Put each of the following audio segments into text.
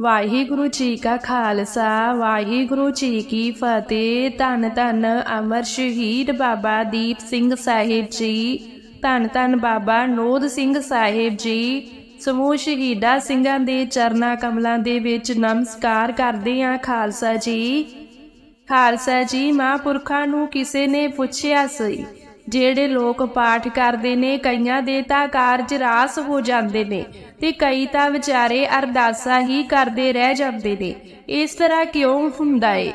ਵਾਹਿਗੁਰੂ ਜੀ ਕਾ ਖਾਲਸਾ, ਵਾਹਿਗੁਰੂ ਜੀ ਕੀ ਫਤਿਹ। ਧੰਨ ਧੰਨ ਅਮਰ ਸ਼ਹੀਦ ਬਾਬਾ ਦੀਪ ਸਿੰਘ ਸਾਹਿਬ ਜੀ। ਧੰਨ ਧੰਨ ਬਾਬਾ ਨੋਦ ਸਿੰਘ ਸਾਹਿਬ ਜੀ। ਸਮੂਹ ਸ਼ਹੀਦਾਂ ਸਿੰਘਾਂ ਦੇ ਚਰਨਾ ਕਮਲਾਂ ਦੇ ਵਿੱਚ ਨਮਸਕਾਰ ਕਰਦੇ ਹਾਂ ਖਾਲਸਾ ਜੀ। ਖਾਲਸਾ ਜੀ, ਮਹਾਂਪੁਰਖਾਂ ਨੂੰ ਕਿਸੇ ਨੇ ਪੁੱਛਿਆ ਸੀ, ਜਿਹੜੇ ਲੋਕ ਪਾਠ ਕਰਦੇ ਨੇ, ਕਈਆਂ ਦੇ ਤਾਂ ਕਾਰਜ ਰਾਸ ਹੋ ਜਾਂਦੇ ਨੇ। ਤੇ ਕਈ ਤਾਂ ਵਿਚਾਰੇ ਅਰਦਾਸਾਂ ਹੀ ਕਰਦੇ ਰਹਿ ਜਾਂਦੇ ਨੇ। ਇਸ ਤਰ੍ਹਾਂ ਕਿਉਂ ਹੁੰਦਾ ਏ?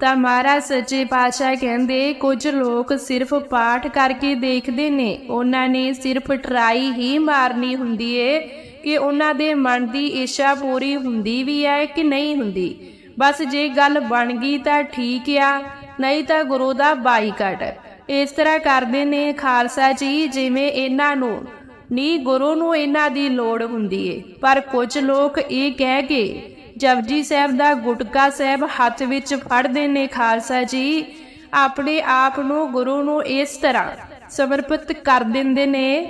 ਤਾਂ ਮਹਾਰਾਜ ਸੱਚੇ ਪਾਤਸ਼ਾਹ ਕਹਿੰਦੇ, ਕੁਝ ਲੋਕ ਸਿਰਫ ਪਾਠ ਕਰਕੇ ਦੇਖਦੇ ਨੇ। ਉਹਨਾਂ ਨੇ ਸਿਰਫ ਟਰਾਈ ਹੀ ਮਾਰਨੀ ਹੁੰਦੀ ਏ ਕਿ ਉਹਨਾਂ ਦੇ ਮਨ ਦੀ ਇੱਛਾ ਪੂਰੀ ਹੁੰਦੀ ਵੀ ਹੈ ਕਿ ਨਹੀਂ ਹੁੰਦੀ। ਬਸ ਜੇ ਗੱਲ ਬਣ ਗਈ ਤਾਂ ਠੀਕ ਆ, ਨਹੀਂ ਤਾਂ ਗੁਰੂ ਦਾ ਬਾਈਕਾਟ। ਇਸ ਤਰ੍ਹਾਂ ਕਰਦੇ ਨੇ ਖਾਲਸਾ ਜੀ, ਜਿਵੇਂ ਇਹਨਾਂ ਨੂੰ ਨੀ ਗੁਰੂ ਨੂੰ ਇਹਨਾਂ ਦੀ ਲੋੜ ਹੁੰਦੀ ਏ। ਪਰ ਕੁਝ ਲੋਕ ਇਹ ਕਹਿ ਕੇ, ਜਪਜੀ ਸਾਹਿਬ ਦਾ ਗੁਟਕਾ ਸਾਹਿਬ ਹੱਥ ਵਿੱਚ ਫੜਦੇ ਨੇ ਖਾਲਸਾ ਜੀ। ਆਪਣੇ ਆਪ ਨੂੰ ਗੁਰੂ ਨੂੰ ਇਸ ਤਰ੍ਹਾਂ ਸਮਰਪਿਤ ਕਰ ਦਿੰਦੇ ਨੇ।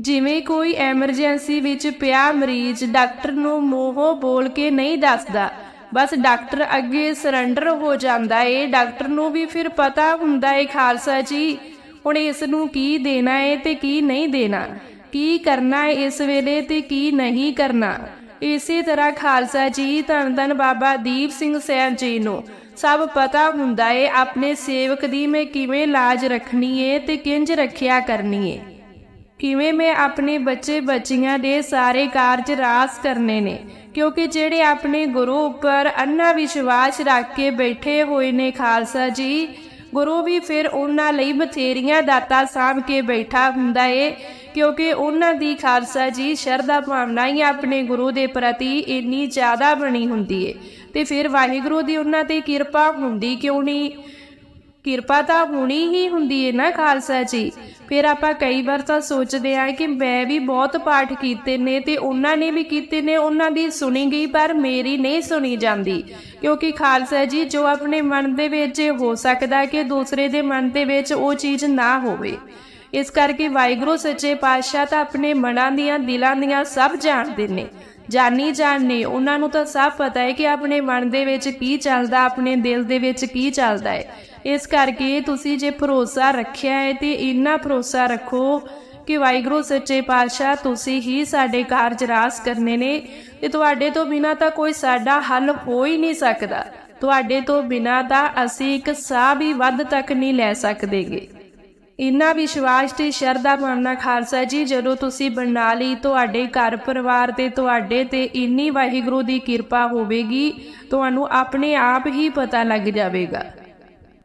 ਜਿਵੇਂ ਕੋਈ ਐਮਰਜੈਂਸੀ ਵਿੱਚ ਪਿਆ ਮਰੀਜ਼, ਡਾਕਟਰ ਨੂੰ ਮੂੰਹੋਂ ਬੋਲ ਕੇ ਨਹੀਂ ਦੱਸਦਾ। ਬਸ ਡਾਕਟਰ ਅੱਗੇ ਸਰੈਂਡਰ ਹੋ ਜਾਂਦਾ ਏ। ਡਾਕਟਰ ਨੂੰ ਵੀ ਫਿਰ ਪਤਾ ਹੁੰਦਾ ਏ, ਖਾਲਸਾ ਜੀ। ਹੁਣ ਇਸ ਨੂੰ ਕੀ ਦੇਣਾ ਹੈ ਤੇ ਕੀ ਨਹੀਂ ਦੇਣਾ? ਕੀ ਕਰਨਾ ਹੈ ਇਸ ਵੇਲੇ ਤੇ ਕੀ ਨਹੀਂ ਕਰਨਾ? ਇਸੇ ਤਰ੍ਹਾਂ ਖਾਲਸਾ ਜੀ, ਧੰਨ ਧੰਨ ਬਾਬਾ ਦੀਪ ਸਿੰਘ ਸਾਹਿਬ ਜੀ ਨੂੰ ਸਭ ਪਤਾ ਹੁੰਦਾ ਏ ਆਪਣੇ ਸੇਵਕ ਦੀ ਮੈਂ ਕਿਵੇਂ ਲਾਜ ਰੱਖਣੀ ਏ ਤੇ ਕਿੰਜ ਰੱਖਿਆ ਕਰਨੀ ਏ। ਕਿਵੇਂ ਮੈਂ ਆਪਣੇ ਬੱਚੇ ਬੱਚੀਆਂ ਦੇ ਸਾਰੇ ਕਾਰਜ ਰਾਸ ਕਰਨੇ ਨੇ, ਕਿਉਂਕਿ ਜਿਹੜੇ ਆਪਣੇ ਗੁਰੂ ਉੱਪਰ ਅੰਨਾ ਵਿਸ਼ਵਾਸ ਰੱਖ ਕੇ ਬੈਠੇ ਹੋਏ ਨੇ ਖਾਲਸਾ ਜੀ ਗੁਰੂ ਵੀ ਫਿਰ ਉਹਨਾਂ ਲਈ ਬਥੇਰੀਆਂ ਦਾਤਾ ਸਾਂਭ ਕੇ ਬੈਠਾ ਹੁੰਦਾ ਏ, ਕਿਉਂਕਿ ਉਹਨਾਂ ਦੀ ਖਾਲਸਾ ਜੀ ਸ਼ਰਧਾ ਭਾਵਨਾ ਹੀ ਆਪਣੇ ਗੁਰੂ ਦੇ ਪ੍ਰਤੀ ਇੰਨੀ ਜ਼ਿਆਦਾ ਬਣੀ ਹੁੰਦੀ ਏ। ਤੇ ਫਿਰ ਵਾਹਿਗੁਰੂ ਦੀ ਉਹਨਾਂ ਤੇ ਕਿਰਪਾ ਹੁੰਦੀ ਕਿਉਂ ਨਹੀਂ? ਕਿਰਪਾ ਤਾਂ ਹੋਣੀ ਹੀ ਹੁੰਦੀ ਹੈ ਨਾ ਖਾਲਸਾ ਜੀ। ਫਿਰ ਆਪਾਂ ਕਈ ਵਾਰ ਤਾਂ ਸੋਚਦੇ ਆ ਕਿ ਮੈਂ ਵੀ ਬਹੁਤ ਪਾਠ ਕੀਤੇ ਨੇ ਤੇ ਉਹਨਾਂ ਨੇ ਵੀ ਕੀਤੇ ਨੇ, ਉਹਨਾਂ ਦੀ ਸੁਣੀ ਗਈ ਪਰ ਮੇਰੀ ਨਹੀਂ ਸੁਣੀ ਜਾਂਦੀ। ਕਿਉਂਕਿ ਖਾਲਸਾ ਜੀ, ਜੋ ਆਪਣੇ ਮਨ ਦੇ ਵਿੱਚ ਹੋ ਸਕਦਾ ਕਿ ਦੂਸਰੇ ਦੇ ਮਨ ਦੇ ਵਿੱਚ ਉਹ ਚੀਜ਼ ਨਾ ਹੋਵੇ। ਇਸ ਕਰਕੇ ਵਾਹਿਗੁਰੂ, ਸੱਚੇ ਪਾਤਸ਼ਾਹ ਤਾਂ ਆਪਣੇ ਮਨਾਂ ਦੀਆਂ, ਦਿਲਾਂ ਦੀਆਂ ਸਭ ਜਾਣਦੇ ਨੇ। ਜਾਨੀ ਜਾਨ ਨੇ, ਉਹਨਾਂ ਨੂੰ ਤਾਂ ਸਭ ਪਤਾ ਹੈ ਕਿ ਆਪਣੇ ਮਨ ਦੇ ਵਿੱਚ ਕੀ ਚੱਲਦਾ, ਆਪਣੇ ਦਿਲ ਦੇ ਵਿੱਚ ਕੀ ਚੱਲਦਾ ਹੈ। ਇਸ ਕਰਕੇ ਤੁਸੀਂ ਜੇ ਭਰੋਸਾ ਰੱਖਿਆ ਹੈ ਤੇ ਇੰਨਾ ਭਰੋਸਾ ਰੱਖੋ ਕਿ ਵਾਹਿਗੁਰੂ, ਸੱਚੇ ਪਾਤਸ਼ਾਹ ਤੁਸੀਂ ਹੀ ਸਾਡੇ ਕਾਰਜ ਰਾਸ ਕਰਨੇ ਨੇ ਤੇ ਤੁਹਾਡੇ ਤੋਂ ਬਿਨਾ ਤਾਂ ਕੋਈ ਸਾਡਾ ਹੱਲ ਹੋ ਹੀ ਨਹੀਂ ਸਕਦਾ। ਤੁਹਾਡੇ ਤੋਂ ਬਿਨਾ ਤਾਂ ਅਸੀਂ ਇੱਕ ਸਾਹ ਵੀ ਵੱਧ ਤੱਕ ਨਹੀਂ ਲੈ ਸਕਦੇਗੇ। ਇੰਨਾ ਵਿਸ਼ਵਾਸ ਤੇ ਸ਼ਰਧਾ ਮੰਨਣਾ ਖਾਲਸਾ ਜੀ, ਜਦੋਂ ਤੁਸੀਂ ਬਣਾ ਲਈ, ਤੁਹਾਡੇ ਘਰ ਪਰਿਵਾਰ ਤੇ ਤੁਹਾਡੇ ਤੇ ਇੰਨੀ ਵਾਹਿਗੁਰੂ ਦੀ ਕਿਰਪਾ ਹੋਵੇਗੀ, ਤੁਹਾਨੂੰ ਆਪਣੇ ਆਪ ਹੀ ਪਤਾ ਲੱਗ ਜਾਵੇਗਾ।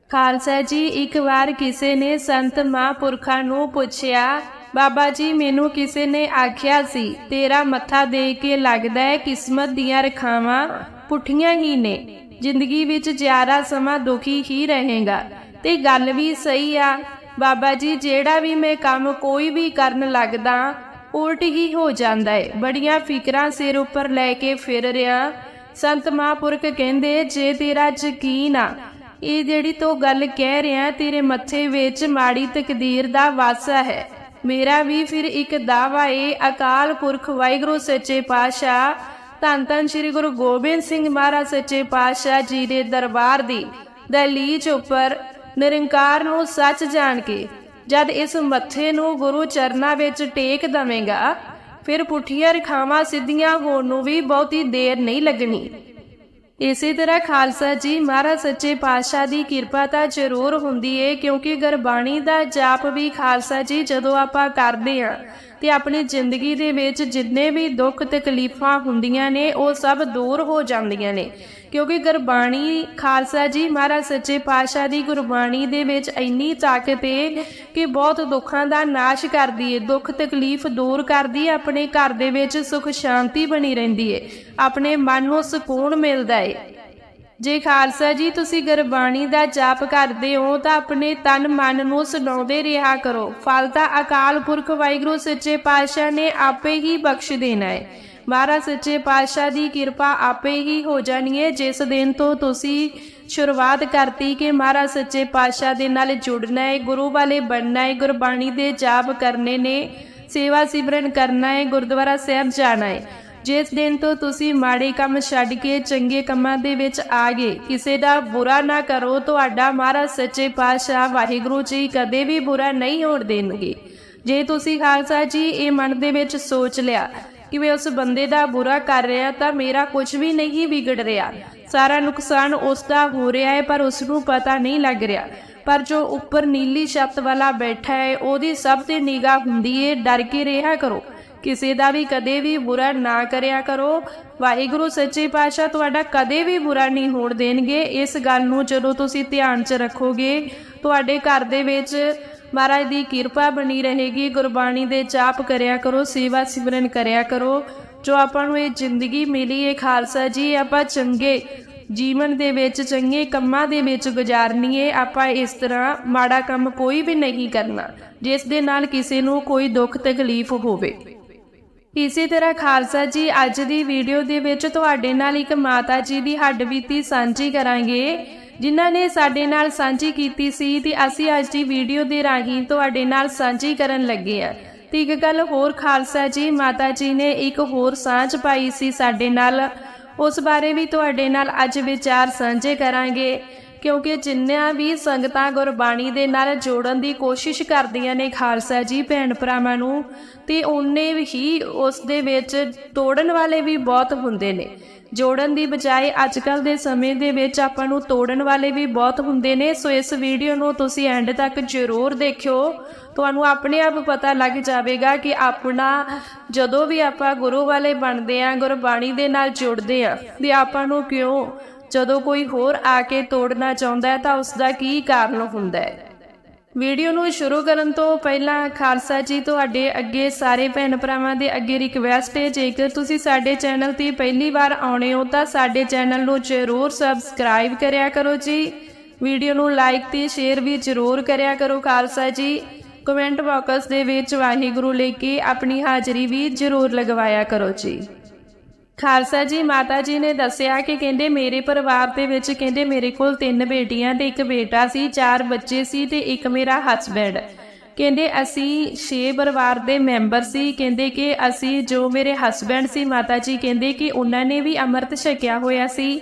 ਖਾਲਸਾ ਜੀ, ਇੱਕ ਵਾਰ ਕਿਸੇ ਨੇ ਸੰਤ ਮਹਾਂਪੁਰਖਾਂ ਨੂੰ ਪੁੱਛਿਆ, ਬਾਬਾ ਜੀ, ਮੈਨੂੰ ਕਿਸੇ ਨੇ ਆਖਿਆ ਸੀ, ਤੇਰਾ ਮੱਥਾ ਦੇ ਕੇ ਲੱਗਦਾ ਹੈ ਕਿਸਮਤ ਦੀਆਂ ਰਖਾਵਾਂ ਪੁੱਠੀਆਂ ਹੀ ਨੇ, ਜ਼ਿੰਦਗੀ ਵਿੱਚ ਜ਼ਿਆਦਾ ਸਮਾਂ ਦੁਖੀ ਹੀ ਰਹੇਗਾ। ਤੇ ਗੱਲ ਵੀ ਸਹੀ ਆ ਬਾਬਾ ਜੀ, ਜਿਹੜਾ ਵੀ ਮੈਂ ਕੰਮ ਕੋਈ ਵੀ ਕਰਨ ਲੱਗਦਾ, ਉਲਟ ਹੀ ਹੋ ਜਾਂਦਾ ਏ। ਬੜੀਆਂ ਫਿਕਰਾਂ ਸਿਰ ਉੱਪਰ ਲੈ ਕੇ ਫਿਰ ਰਿਆ। ਸੰਤ ਮਹਾਂਪੁਰਖ ਕਹਿੰਦੇ, ਜੇ ਤੇਰਾ ਯਕੀਨ ਆ, ਇਹ ਜਿਹੜੀ ਤੂੰ ਗੱਲ ਕਹਿ ਰਿਹਾ ਤੇਰੇ ਮੱਥੇ ਵਿੱਚ ਮਾੜੀ ਤਕਦੀਰ ਦਾ ਵਾਸਾ ਹੈ। ਮੇਰਾ ਵੀ ਫਿਰ ਇੱਕ ਦਾਵਾ ਏ, ਅਕਾਲ ਪੁਰਖ ਵਾਹਿਗੁਰੂ ਸੱਚੇ ਪਾਤਸ਼ਾਹ, ਧੰਨ ਧੰਨ ਸ੍ਰੀ ਗੁਰੂ ਗੋਬਿੰਦ ਸਿੰਘ ਮਹਾਰਾਜ ਸੱਚੇ ਪਾਤਸ਼ਾਹ ਜੀ ਦੇ ਦਰਬਾਰ ਦੀ ਦਲੀਚ ਉੱਪਰ ਨਿਰੰਕਾਰ ਨੂੰ ਸੱਚ ਜਾਣ ਕੇ, ਜਦ ਇਸ ਮੱਥੇ ਨੂੰ ਗੁਰੂ ਚਰਨਾਂ ਵਿੱਚ ਟੇਕ ਦਵੇਂਗਾ, ਫਿਰ ਪੁੱਠੀਆਂ ਰਖਾਵਾਂ ਸਿੱਧੀਆਂ ਹੋਣ ਨੂੰ ਵੀ ਬਹੁਤੀ ਦੇਰ ਨਹੀਂ ਲੱਗਣੀ। ਇਸੇ ਤਰ੍ਹਾਂ ਖਾਲਸਾ ਜੀ ਮਹਾਰਾਜ ਸੱਚੇ ਪਾਤਸ਼ਾਹ ਦੀ ਕਿਰਪਾ ਤਾਂ ਜ਼ਰੂਰ ਹੁੰਦੀ ਏ, ਕਿਉਂਕਿ ਗੁਰਬਾਣੀ ਦਾ ਜਾਪ ਵੀ ਖਾਲਸਾ ਜੀ ਜਦੋਂ ਆਪਾਂ ਕਰਦੇ ਆਂ, ਤੇ ਆਪਣੀ ਜ਼ਿੰਦਗੀ ਦੇ ਵਿੱਚ ਜਿੰਨੇ ਵੀ ਦੁੱਖ ਤਕਲੀਫਾਂ ਹੁੰਦੀਆਂ ਨੇ, ਉਹ ਸਭ ਦੂਰ ਹੋ ਜਾਂਦੀਆਂ ਨੇ। ਕਿਉਂਕਿ ਗੁਰਬਾਣੀ ਖਾਲਸਾ ਜੀ ਮਹਾਰਾਜ ਸੱਚੇ ਪਾਤਸ਼ਾਹ ਦੀ ਗੁਰਬਾਣੀ ਦੇ ਵਿੱਚ ਇੰਨੀ ਤਾਕਤ ਏ ਕਿ ਬਹੁਤ ਦੁੱਖਾਂ ਦਾ ਨਾਸ਼ ਕਰਦੀ ਹੈ ਦੁੱਖ ਤਕਲੀਫ ਦੂਰ ਕਰਦੀ ਏ, ਆਪਣੇ ਘਰ ਦੇ ਵਿੱਚ ਸੁਖ ਸ਼ਾਂਤੀ ਬਣੀ ਰਹਿੰਦੀ ਹੈ ਆਪਣੇ ਮਨ ਨੂੰ ਸਕੂਨ ਮਿਲਦਾ ਹੈ ਜੇ ਖਾਲਸਾ ਜੀ ਤੁਸੀਂ ਗੁਰਬਾਣੀ ਦਾ ਜਾਪ ਕਰਦੇ ਹੋ ਤਾਂ ਆਪਣੇ ਤਨ ਮਨ ਨੂੰ ਸੁਣਾਉਂਦੇ ਰਿਹਾ ਕਰੋ। ਫਲ ਤਾਂ ਅਕਾਲ ਪੁਰਖ ਵਾਹਿਗੁਰੂ ਸੱਚੇ ਪਾਤਸ਼ਾਹ ਨੇ ਆਪੇ ਹੀ ਬਖਸ਼ ਦੇਣਾ ਹੈ ਮਹਾਰਾਜ ਸੱਚੇ ਪਾਤਸ਼ਾਹ ਦੀ ਕਿਰਪਾ ਆਪੇ ਹੀ ਹੋ ਜਾਣੀ ਹੈ। ਜਿਸ ਦਿਨ ਤੋਂ ਤੁਸੀਂ ਸ਼ੁਰੂਆਤ ਕਰਤੀ ਕਿ ਮਹਾਰਾਜ ਸੱਚੇ ਪਾਤਸ਼ਾਹ ਦੇ ਨਾਲ ਜੁੜਨਾ ਹੈ, ਗੁਰੂ ਵਾਲੇ ਬਣਨਾ ਹੈ, ਗੁਰਬਾਣੀ ਦੇ ਜਾਪ ਕਰਨੇ ਨੇ, ਸੇਵਾ ਸਿਮਰਨ ਕਰਨਾ ਹੈ, ਗੁਰਦੁਆਰਾ ਸਾਹਿਬ ਜਾਣਾ ਹੈ। ਜਿਸ ਦਿਨ ਤੋਂ ਤੁਸੀਂ ਮਾੜੇ ਕੰਮ ਛੱਡ ਕੇ ਚੰਗੇ ਕੰਮਾਂ ਦੇ ਵਿੱਚ ਆ ਗਏ, ਕਿਸੇ ਦਾ ਬੁਰਾ ਨਾ ਕਰੋ, ਤੁਹਾਡਾ ਮਹਾਰਾਜ ਸੱਚੇ ਪਾਤਸ਼ਾਹ ਵਾਹਿਗੁਰੂ ਜੀ ਕਦੇ ਵੀ ਬੁਰਾ ਨਹੀਂ ਹੋਣ ਦੇਣਗੇ। ਜੇ ਤੁਸੀਂ ਖਾਲਸਾ ਜੀ ਇਹ ਮਨ ਦੇ ਵਿੱਚ ਸੋਚ ਲਿਆ ਕਿ ਮੈਂ ਉਸ ਬੰਦੇ ਦਾ ਬੁਰਾ ਕਰ ਰਿਹਾ ਤਾਂ ਮੇਰਾ ਕੁਝ ਵੀ ਨਹੀਂ ਵਿਗੜ ਰਿਹਾ। ਸਾਰਾ ਨੁਕਸਾਨ ਉਸ ਦਾ ਹੋ ਰਿਹਾ ਹੈ, ਪਰ ਉਸ ਨੂੰ ਪਤਾ ਨਹੀਂ ਲੱਗ ਰਿਹਾ। ਪਰ ਜੋ ਉੱਪਰ ਨੀਲੀ ਛੱਤ ਵਾਲਾ ਬੈਠਾ ਹੈ, ਉਹਦੀ ਸਭ ਤੇ ਨਿਗਾਹ ਹੁੰਦੀ ਹੈ ਡਰ ਕੇ ਰਿਹਾ ਕਰੋ। ਕਿਸੇ ਦਾ ਵੀ ਕਦੇ ਵੀ ਬੁਰਾ ਨਾ ਕਰਿਆ ਕਰੋ। ਵਾਹਿਗੁਰੂ, ਸੱਚੇ ਪਾਤਸ਼ਾਹ ਤੁਹਾਡਾ ਕਦੇ ਵੀ ਬੁਰਾ ਨਹੀਂ ਹੋਣ ਦੇਣਗੇ। ਇਸ ਗੱਲ ਨੂੰ ਜਦੋਂ ਤੁਸੀਂ ਧਿਆਨ 'ਚ ਰੱਖੋਗੇ, ਤੁਹਾਡੇ ਘਰ ਦੇ ਵਿੱਚ ਮਹਾਰਾਜ ਦੀ ਕਿਰਪਾ ਬਣੀ ਰਹੇਗੀ। ਗੁਰਬਾਣੀ ਦੇ ਜਾਪ ਕਰਿਆ ਕਰੋ, ਸੇਵਾ ਸਿਮਰਨ ਕਰਿਆ ਕਰੋ। ਜੋ ਆਪਾਂ ਨੂੰ ਇਹ ਜ਼ਿੰਦਗੀ ਮਿਲੀ ਹੈ ਖਾਲਸਾ ਜੀ, ਆਪਾਂ ਚੰਗੇ ਜੀਵਨ ਦੇ ਵਿੱਚ, ਚੰਗੇ ਕੰਮਾਂ ਦੇ ਵਿੱਚ ਗੁਜ਼ਾਰਨੀ ਹੈ ਆਪਾਂ ਇਸ ਤਰ੍ਹਾਂ ਮਾੜਾ ਕੰਮ ਕੋਈ ਵੀ ਨਹੀਂ ਕਰਨਾ, ਜਿਸ ਦੇ ਨਾਲ ਕਿਸੇ ਨੂੰ ਕੋਈ ਦੁੱਖ ਤਕਲੀਫ ਹੋਵੇ। ਇਸੇ ਤਰ੍ਹਾਂ ਖਾਲਸਾ ਜੀ, ਅੱਜ ਦੀ ਵੀਡੀਓ ਦੇ ਵਿੱਚ ਤੁਹਾਡੇ ਨਾਲ ਇੱਕ ਮਾਤਾ ਜੀ ਦੀ ਹੱਡਬੀਤੀ ਸਾਂਝੀ ਕਰਾਂਗੇ। ਜਿਨ੍ਹਾਂ ਨੇ ਸਾਡੇ ਨਾਲ ਸਾਂਝੀ ਕੀਤੀ ਸੀ ਤੇ ਅਸੀਂ ਅੱਜ ਦੀ ਵੀਡੀਓ ਦੇ ਰਾਹੀਂ ਤੁਹਾਡੇ ਨਾਲ ਸਾਂਝੀ ਕਰਨ ਲੱਗੇ ਆ ਤੇ ਇੱਕ ਗੱਲ ਹੋਰ ਖਾਲਸਾ ਜੀ, ਮਾਤਾ ਜੀ ਨੇ ਇੱਕ ਹੋਰ ਸਾਂਝ ਪਾਈ ਸੀ ਸਾਡੇ ਨਾਲ। ਉਸ ਬਾਰੇ ਵੀ ਤੁਹਾਡੇ ਨਾਲ ਅੱਜ ਵਿਚਾਰ ਸਾਂਝੇ ਕਰਾਂਗੇ, ਕਿਉਂਕਿ ਜਿੰਨਿਆਂ ਵੀ ਸੰਗਤਾਂ ਗੁਰਬਾਣੀ ਦੇ ਨਾਲ ਜੋੜਨ ਦੀ ਕੋਸ਼ਿਸ਼ ਕਰਦੀਆਂ ਨੇ ਖਾਲਸਾ ਜੀ, ਭੈਣ ਭਰਾਵਾਂ ਨੂੰ, ਤੇ ਉਹਨੇ ਹੀ ਉਸ ਦੇ ਵਿੱਚ ਤੋੜਨ ਵਾਲੇ ਵੀ ਬਹੁਤ ਹੁੰਦੇ ਨੇ। ਜੋੜਨ ਦੀ ਬਜਾਏ ਅੱਜਕੱਲ ਦੇ ਸਮੇਂ ਦੇ ਵਿੱਚ ਆਪਾਂ ਨੂੰ ਤੋੜਨ ਵਾਲੇ ਵੀ ਬਹੁਤ ਹੁੰਦੇ ਨੇ। ਸੋ ਇਸ ਵੀਡੀਓ ਨੂੰ ਤੁਸੀਂ ਐਂਡ ਤੱਕ ਜ਼ਰੂਰ ਦੇਖਿਓ। ਤੁਹਾਨੂੰ ਆਪਣੇ ਆਪ ਪਤਾ ਲੱਗ ਜਾਵੇਗਾ ਕਿ ਆਪਣਾ ਜਦੋਂ ਵੀ ਆਪਾਂ ਗੁਰੂ ਵਾਲੇ ਬਣਦੇ ਆਂ ਗੁਰਬਾਣੀ ਦੇ ਨਾਲ ਜੁੜਦੇ ਆਂ ਤੇ ਆਪਾਂ ਨੂੰ ਕਿਉਂ ਜਦੋਂ ਕੋਈ ਹੋਰ ਆ ਕੇ ਤੋੜਨਾ ਚਾਹੁੰਦਾ ਹੈ ਤਾਂ ਉਸ ਦਾ ਕੀ ਕਾਰਨ ਹੁੰਦਾ ਹੈ? ਵੀਡੀਓ ਨੂੰ ਸ਼ੁਰੂ ਕਰਨ ਤੋਂ ਪਹਿਲਾਂ ਖਾਲਸਾ ਜੀ, ਤੁਹਾਡੇ ਅੱਗੇ ਸਾਰੇ ਭੈਣ ਭਰਾਵਾਂ ਦੇ ਅੱਗੇ ਰਿਕਵੈਸਟ ਹੈ, ਜੇਕਰ ਤੁਸੀਂ ਸਾਡੇ ਚੈਨਲ ਤੇ ਪਹਿਲੀ ਵਾਰ ਆਉਣੇ ਹੋ ਤਾਂ ਸਾਡੇ ਚੈਨਲ ਨੂੰ ਜ਼ਰੂਰ ਸਬਸਕ੍ਰਾਈਬ ਕਰਿਆ ਕਰੋ ਜੀ। ਵੀਡੀਓ ਨੂੰ ਲਾਈਕ ਤੇ ਸ਼ੇਅਰ ਵੀ ਜ਼ਰੂਰ ਕਰਿਆ ਕਰੋ ਖਾਲਸਾ ਜੀ। ਕਮੈਂਟ ਬਾਕਸ ਦੇ ਵਿੱਚ ਵਾਹਿਗੁਰੂ ਲੈ ਕੇ ਆਪਣੀ ਹਾਜ਼ਰੀ ਵੀ ਜ਼ਰੂਰ ਲਗਵਾਇਆ ਕਰੋ ਜੀ। ਖਾਲਸਾ ਜੀ, ਮਾਤਾ ਜੀ ਨੇ ਦੱਸਿਆ ਕਿ ਕਹਿੰਦੇ ਮੇਰੇ ਪਰਿਵਾਰ ਦੇ ਵਿੱਚ ਕਹਿੰਦੇ ਮੇਰੇ ਕੋਲ ਤਿੰਨ ਬੇਟੀਆਂ ਤੇ ਇੱਕ ਬੇਟਾ ਸੀ, ਚਾਰ ਬੱਚੇ ਸੀ ਤੇ ਇੱਕ ਮੇਰਾ ਹਸਬੈਂਡ ਕਹਿੰਦੇ ਅਸੀਂ ਛੇ ਪਰਿਵਾਰ ਦੇ ਮੈਂਬਰ ਸੀ, ਕਹਿੰਦੇ ਕਿ ਅਸੀਂ ਜੋ ਮੇਰੇ ਹਸਬੈਂਡ ਸੀ, ਮਾਤਾ ਜੀ ਕਹਿੰਦੇ ਕਿ ਉਹਨਾਂ ਨੇ ਵੀ ਅੰਮ੍ਰਿਤ ਛਕਿਆ ਹੋਇਆ ਸੀ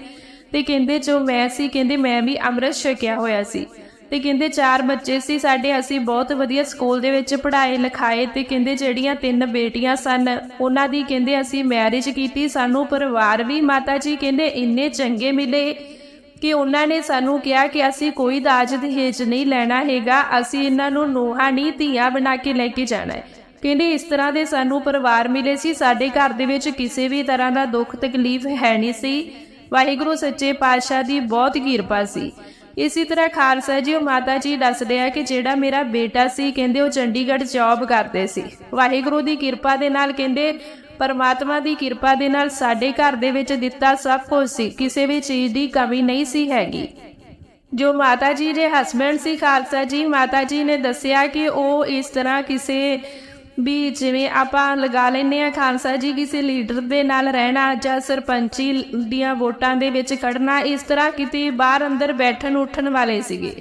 ਤੇ ਕਹਿੰਦੇ ਜੋ ਮੈਂ ਸੀ, ਕਹਿੰਦੇ ਮੈਂ ਵੀ ਅੰਮ੍ਰਿਤ ਛਕਿਆ ਹੋਇਆ ਸੀ। ਤੇ ਕਹਿੰਦੇ ਚਾਰ ਬੱਚੇ ਸੀ, ਸਾਡੇ ਅਸੀਂ ਬਹੁਤ ਵਧੀਆ ਸਕੂਲ ਦੇ ਵਿੱਚ ਪੜ੍ਹਾਏ ਲਿਖਾਏ ਤੇ ਕਹਿੰਦੇ ਜਿਹੜੀਆਂ ਤਿੰਨ ਬੇਟੀਆਂ ਸਨ, ਉਹਨਾਂ ਦੀ ਕਹਿੰਦੇ ਅਸੀਂ ਮੈਰਿਜ ਕੀਤੀ, ਸਾਨੂੰ ਪਰਿਵਾਰ ਵੀ ਮਾਤਾ ਜੀ ਕਹਿੰਦੇ ਇੰਨੇ ਚੰਗੇ ਮਿਲੇ ਕਿ ਉਹਨਾਂ ਨੇ ਸਾਨੂੰ ਕਿਹਾ ਕਿ ਅਸੀਂ ਕੋਈ ਦਾਜ ਦਹੇਜ ਨਹੀਂ ਲੈਣਾ ਹੈਗਾ, ਅਸੀਂ ਇਹਨਾਂ ਨੂੰ ਨੂੰਹਾਂ ਨਹੀਂ, ਧੀਆਂ ਬਣਾ ਕੇ ਲੈ ਕੇ ਜਾਣਾ ਹੈ। ਕਹਿੰਦੇ ਇਸ ਤਰ੍ਹਾਂ ਦੇ ਸਾਨੂੰ ਪਰਿਵਾਰ ਮਿਲੇ ਸੀ, ਸਾਡੇ ਘਰ ਦੇ ਵਿੱਚ ਕਿਸੇ ਵੀ ਤਰ੍ਹਾਂ ਦਾ ਦੁੱਖ ਤਕਲੀਫ ਹੈ ਨਹੀਂ ਸੀ। ਵਾਹਿਗੁਰੂ ਸੱਚੇ ਪਾਤਸ਼ਾਹ ਦੀ ਬਹੁਤ ਕਿਰਪਾ ਸੀ। ਇਸੇ ਤਰ੍ਹਾਂ ਖਾਲਸਾ ਜੀ, ਉਹ ਮਾਤਾ ਜੀ ਦੱਸਦੇ ਆ ਕਿ ਜਿਹੜਾ ਮੇਰਾ ਬੇਟਾ ਸੀ, ਕਹਿੰਦੇ ਉਹ ਚੰਡੀਗੜ੍ਹ ਜੌਬ ਕਰਦੇ ਸੀ। ਵਾਹਿਗੁਰੂ ਦੀ ਕਿਰਪਾ ਦੇ ਨਾਲ ਕਹਿੰਦੇ, ਪਰਮਾਤਮਾ ਦੀ ਕਿਰਪਾ ਦੇ ਨਾਲ ਸਾਡੇ ਘਰ ਦੇ ਵਿੱਚ ਦਿੱਤਾ ਸਭ ਕੁਝ ਸੀ, ਕਿਸੇ ਵੀ ਚੀਜ਼ ਦੀ ਕਮੀ ਨਹੀਂ ਸੀ ਹੈਗੀ। ਜੋ ਮਾਤਾ ਜੀ ਦੇ ਹਸਬੰਡ ਸੀ ਖਾਲਸਾ ਜੀ, ਮਾਤਾ ਜੀ ਨੇ ਦੱਸਿਆ ਕਿ ਉਹ ਇਸ ਤਰ੍ਹਾਂ ਕਿਸੇ ਵੀ ਜਿਵੇਂ ਆਪਾਂ ਲਗਾ ਲੈਨੇ ਆ ਖਾਲਸਾ ਜੀ ਕਿਸੇ ਲੀਡਰ ਦੇ ਨਾਲ ਰਹਿਣਾ ਜਾਂ ਸਰਪੰਚੀ ਦੀਆਂ ਵੋਟਾਂ ਦੇ ਵਿੱਚ ਖੜਨਾ, ਇਸ ਤਰ੍ਹਾਂ ਕਿਤੇ ਬਾਹਰ ਅੰਦਰ ਬੈਠਣ ਉੱਠਣ ਵਾਲੇ ਸੀਗੇ।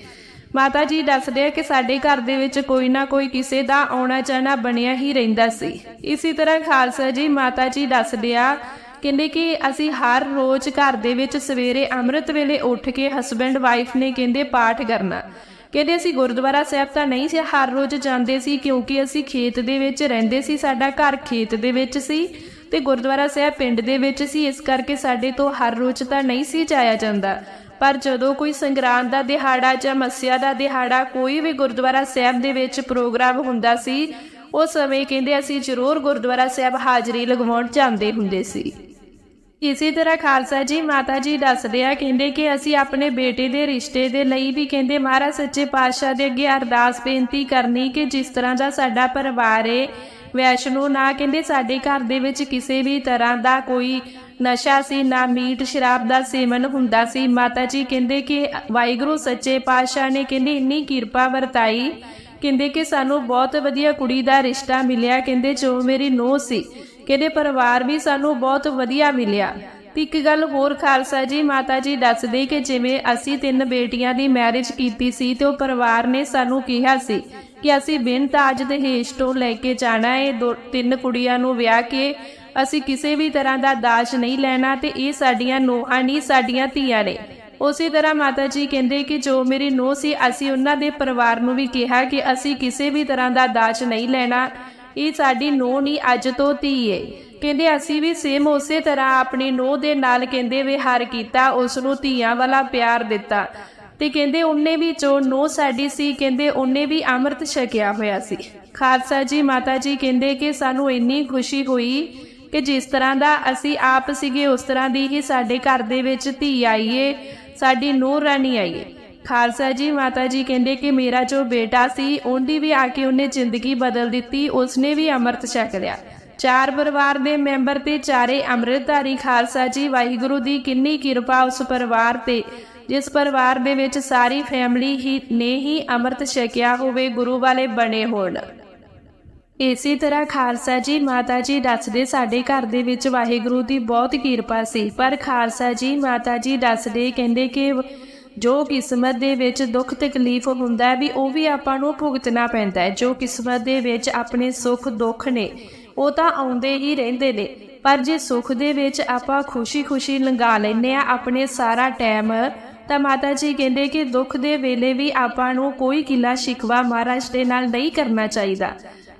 ਮਾਤਾ ਜੀ ਦੱਸਦੇ ਆ ਕਿ ਸਾਡੇ ਘਰ ਦੇ ਵਿੱਚ ਕੋਈ ਨਾ ਕੋਈ ਕਿਸੇ ਦਾ ਆਉਣਾ ਜਾਣਾ ਬਣਿਆ ਹੀ ਰਹਿੰਦਾ ਸੀ। ਇਸੇ ਤਰ੍ਹਾਂ ਖਾਲਸਾ ਜੀ ਮਾਤਾ ਜੀ ਦੱਸਦੇ ਆ, ਕਹਿੰਦੇ ਕਿ ਅਸੀਂ ਹਰ ਰੋਜ਼ ਘਰ ਦੇ ਵਿੱਚ ਸਵੇਰੇ ਅੰਮ੍ਰਿਤ ਵੇਲੇ ਉੱਠ ਕੇ ਹਸਬੰਡ ਵਾਈਫ ਨੇ ਕਹਿੰਦੇ ਪਾਠ ਕਰਨਾ। ਕਹਿੰਦੇ ਅਸੀਂ ਗੁਰਦੁਆਰਾ ਸਾਹਿਬ ਤਾਂ ਨਹੀਂ ਸੀ, ਹਰ ਰੋਜ਼ ਜਾਂਦੇ ਸੀ ਕਿਉਂਕਿ ਅਸੀਂ ਖੇਤ ਦੇ ਵਿੱਚ ਰਹਿੰਦੇ ਸੀ, ਸਾਡਾ ਘਰ ਖੇਤ ਦੇ ਵਿੱਚ ਸੀ ਤੇ ਗੁਰਦੁਆਰਾ ਸਾਹਿਬ ਪਿੰਡ ਦੇ ਵਿੱਚ ਸੀ, ਇਸ ਕਰਕੇ ਸਾਡੇ ਤੋਂ ਹਰ ਰੋਜ਼ ਤਾਂ ਨਹੀਂ ਸੀ ਜਾਇਆ ਜਾਂਦਾ। ਪਰ ਜਦੋਂ ਕੋਈ ਸੰਗਰਾਂਦ ਦਾ ਦਿਹਾੜਾ ਜਾਂ ਮੱਸਿਆ ਦਾ ਦਿਹਾੜਾ ਕੋਈ ਵੀ ਗੁਰਦੁਆਰਾ ਸਾਹਿਬ ਦੇ ਵਿੱਚ ਪ੍ਰੋਗਰਾਮ ਹੁੰਦਾ ਸੀ, ਉਸ ਸਮੇਂ ਕਹਿੰਦੇ ਅਸੀਂ ਜ਼ਰੂਰ ਗੁਰਦੁਆਰਾ ਸਾਹਿਬ ਹਾਜ਼ਰੀ ਲਗਵਾਉਣ ਜਾਂਦੇ ਹੁੰਦੇ ਸੀ। ਇਸੇ ਤਰ੍ਹਾਂ ਖਾਲਸਾ ਜੀ, ਮਾਤਾ ਜੀ ਦੱਸਦੇ ਆ, ਕਹਿੰਦੇ ਕਿ ਅਸੀਂ ਆਪਣੇ ਬੇਟੇ ਦੇ ਰਿਸ਼ਤੇ ਦੇ ਲਈ ਵੀ ਕਹਿੰਦੇ ਮਹਾਰਾਜ ਸੱਚੇ ਪਾਤਸ਼ਾਹ ਦੇ ਅੱਗੇ ਅਰਦਾਸ ਬੇਨਤੀ ਕਰਨੀ ਕਿ ਜਿਸ ਤਰ੍ਹਾਂ ਦਾ ਸਾਡਾ ਪਰਿਵਾਰ ਏ, ਵੈਸ਼ਨੂ ਨਾ, ਕਹਿੰਦੇ ਸਾਡੇ ਘਰ ਦੇ ਵਿੱਚ ਕਿਸੇ ਵੀ ਤਰ੍ਹਾਂ ਦਾ ਕੋਈ ਨਸ਼ਾ ਸੀ, ਨਾ ਮੀਟ ਸ਼ਰਾਬ ਦਾ ਸੇਵਨ ਹੁੰਦਾ ਸੀ, ਮਾਤਾ ਜੀ ਕਹਿੰਦੇ ਕਿ ਵਾਹਿਗੁਰੂ ਸੱਚੇ ਪਾਤਸ਼ਾਹ ਨੇ ਕਹਿੰਦੇ ਇੰਨੀ ਕਿਰਪਾ ਵਰਤਾਈ, ਕਹਿੰਦੇ ਕਿ ਸਾਨੂੰ ਬਹੁਤ ਵਧੀਆ ਕੁੜੀ ਦਾ ਰਿਸ਼ਤਾ ਮਿਲਿਆ, ਕਹਿੰਦੇ ਜੋ ਮੇਰੀ ਨੂੰਹ ਸੀ ਕਹਿੰਦੇ ਪਰਿਵਾਰ ਵੀ ਸਾਨੂੰ ਬਹੁਤ ਵਧੀਆ ਮਿਲਿਆ। ਤੇ ਇੱਕ ਗੱਲ ਹੋਰ, ਖਾਲਸਾ ਜੀ, ਮਾਤਾ ਜੀ ਦੱਸਦੇ ਕਿ ਜਿਵੇਂ ਅਸੀਂ ਤਿੰਨ ਬੇਟੀਆਂ ਦੀ ਮੈਰਿਜ ਕੀਤੀ ਸੀ ਤੇ ਉਹ ਪਰਿਵਾਰ ਨੇ ਸਾਨੂੰ ਕਿਹਾ ਸੀ ਕਿ ਅਸੀਂ ਬਿਨ ਤਾਜ ਦਹੇਜ ਤੋਂ ਲੈ ਕੇ ਜਾਣਾ ਹੈ ਦੋ, ਤਿੰਨ ਕੁੜੀਆਂ ਨੂੰ ਵਿਆਹ ਕੇ ਅਸੀਂ ਕਿਸੇ ਵੀ ਤਰ੍ਹਾਂ ਦਾ ਦਾਜ ਨਹੀਂ ਲੈਣਾ ਤੇ ਇਹ ਸਾਡੀਆਂ ਨੋਹਾਂ ਨਹੀਂ, ਸਾਡੀਆਂ ਧੀਆਂ ਨੇ। ਉਸੇ ਤਰ੍ਹਾਂ ਮਾਤਾ ਜੀ ਕਹਿੰਦੇ ਕਿ ਜੋ ਮੇਰੀ ਨੂੰਹ ਸੀ, ਅਸੀਂ ਉਹਨਾਂ ਦੇ ਪਰਿਵਾਰ ਨੂੰ ਵੀ ਕਿਹਾ ਕਿ ਅਸੀਂ ਕਿਸੇ ਵੀ ਤਰ੍ਹਾਂ ਦਾ ਦਾਜ ਨਹੀਂ ਲੈਣਾ ਇਹ ਸਾਡੀ ਨੂੰਹ ਨਹੀਂ ਅੱਜ ਤੋਂ ਧੀ ਏ। ਕਹਿੰਦੇ ਅਸੀਂ ਵੀ ਸੇਮ ਉਸੇ ਤਰ੍ਹਾਂ ਆਪਣੀ ਨੂੰਹ ਦੇ ਨਾਲ ਕਹਿੰਦੇ ਵਿਹਾਰ ਕੀਤਾ ਉਸ ਨੂੰ ਧੀਆਂ ਵਾਲਾ ਪਿਆਰ ਦਿੱਤਾ। ਤੇ ਕਹਿੰਦੇ ਉਹਨੇ ਵੀ ਜੋ ਨੂੰਹ ਸਾਡੀ ਸੀ, ਕਹਿੰਦੇ ਉਹਨੇ ਵੀ ਅੰਮ੍ਰਿਤ ਛਕਿਆ ਹੋਇਆ ਸੀ। ਖਾਲਸਾ ਜੀ, ਮਾਤਾ ਜੀ ਕਹਿੰਦੇ ਕਿ ਸਾਨੂੰ ਇੰਨੀ ਖੁਸ਼ੀ ਹੋਈ ਕਿ ਜਿਸ ਤਰ੍ਹਾਂ ਦਾ ਅਸੀਂ ਆਪ ਸੀਗੇ, ਉਸ ਤਰ੍ਹਾਂ ਦੀ ਹੀ ਸਾਡੇ ਘਰ ਦੇ ਵਿੱਚ ਧੀ ਆਈਏ ਸਾਡੀ ਨੂੰਹ ਰਾਣੀ ਆਈਏ ਖਾਲਸਾ ਜੀ ਮਾਤਾ ਜੀ ਕਹਿੰਦੇ ਕਿ ਮੇਰਾ ਜੋ ਬੇਟਾ ਸੀ, ਉਹਦੀ ਵੀ ਆ ਕੇ ਉਹਨੇ ਜ਼ਿੰਦਗੀ ਬਦਲ ਦਿੱਤੀ, ਉਸਨੇ ਵੀ ਅੰਮ੍ਰਿਤ ਛਕ ਲਿਆ। ਚਾਰ ਪਰਿਵਾਰ ਦੇ ਮੈਂਬਰ ਤੇ ਚਾਰੇ ਅੰਮ੍ਰਿਤਧਾਰੀ ਖਾਲਸਾ ਜੀ, ਵਾਹਿਗੁਰੂ ਦੀ ਕਿੰਨੀ ਕਿਰਪਾ ਉਸ ਪਰਿਵਾਰ ਤੇ, ਜਿਸ ਪਰਿਵਾਰ ਦੇ ਵਿੱਚ ਸਾਰੀ ਫੈਮਿਲੀ ਹੀ, ਨੇ ਹੀ ਅੰਮ੍ਰਿਤ ਛਕਿਆ ਹੋਵੇ, ਗੁਰੂ ਵਾਲੇ ਬਣੇ ਹੋਣ। ਇਸੇ ਤਰ੍ਹਾਂ ਖਾਲਸਾ ਜੀ ਮਾਤਾ ਜੀ ਦੱਸਦੇ ਸਾਡੇ ਘਰ ਦੇ ਵਿੱਚ ਵਾਹਿਗੁਰੂ ਦੀ ਬਹੁਤ ਕਿਰਪਾ ਸੀ, ਪਰ ਖਾਲਸਾ ਜੀ ਮਾਤਾ ਜੀ ਦੱਸਦੇ, ਕਹਿੰਦੇ ਕਿ ਜੋ ਕਿਸਮਤ ਦੇ ਵਿੱਚ ਦੁੱਖ ਤਕਲੀਫ ਹੁੰਦਾ ਹੈ ਵੀ ਉਹ ਵੀ ਆਪਾਂ ਨੂੰ ਭੁਗਤਣਾ ਪੈਂਦਾ ਹੈ। ਜੋ ਕਿਸਮਤ ਦੇ ਵਿੱਚ ਆਪਣੇ ਸੁੱਖ, ਦੁੱਖ ਨੇ, ਉਹ ਤਾਂ ਆਉਂਦੇ ਹੀ ਰਹਿੰਦੇ ਨੇ। ਪਰ ਜੇ ਸੁੱਖ ਦੇ ਵਿੱਚ ਆਪਾਂ ਖੁਸ਼ੀ-ਖੁਸ਼ੀ ਲੰਘਾ ਲੈਨੇ ਆ ਆਪਣੇ ਸਾਰਾ ਟਾਈਮ, ਤਾਂ ਮਾਤਾ ਜੀ ਕਹਿੰਦੇ ਕਿ ਦੁੱਖ ਦੇ ਵੇਲੇ ਵੀ ਆਪਾਂ ਨੂੰ ਕੋਈ ਗਿਲਾ ਸ਼ਿਕਵਾ ਮਹਾਰਾਜ ਦੇ ਨਾਲ ਨਹੀਂ ਕਰਨਾ ਚਾਹੀਦਾ।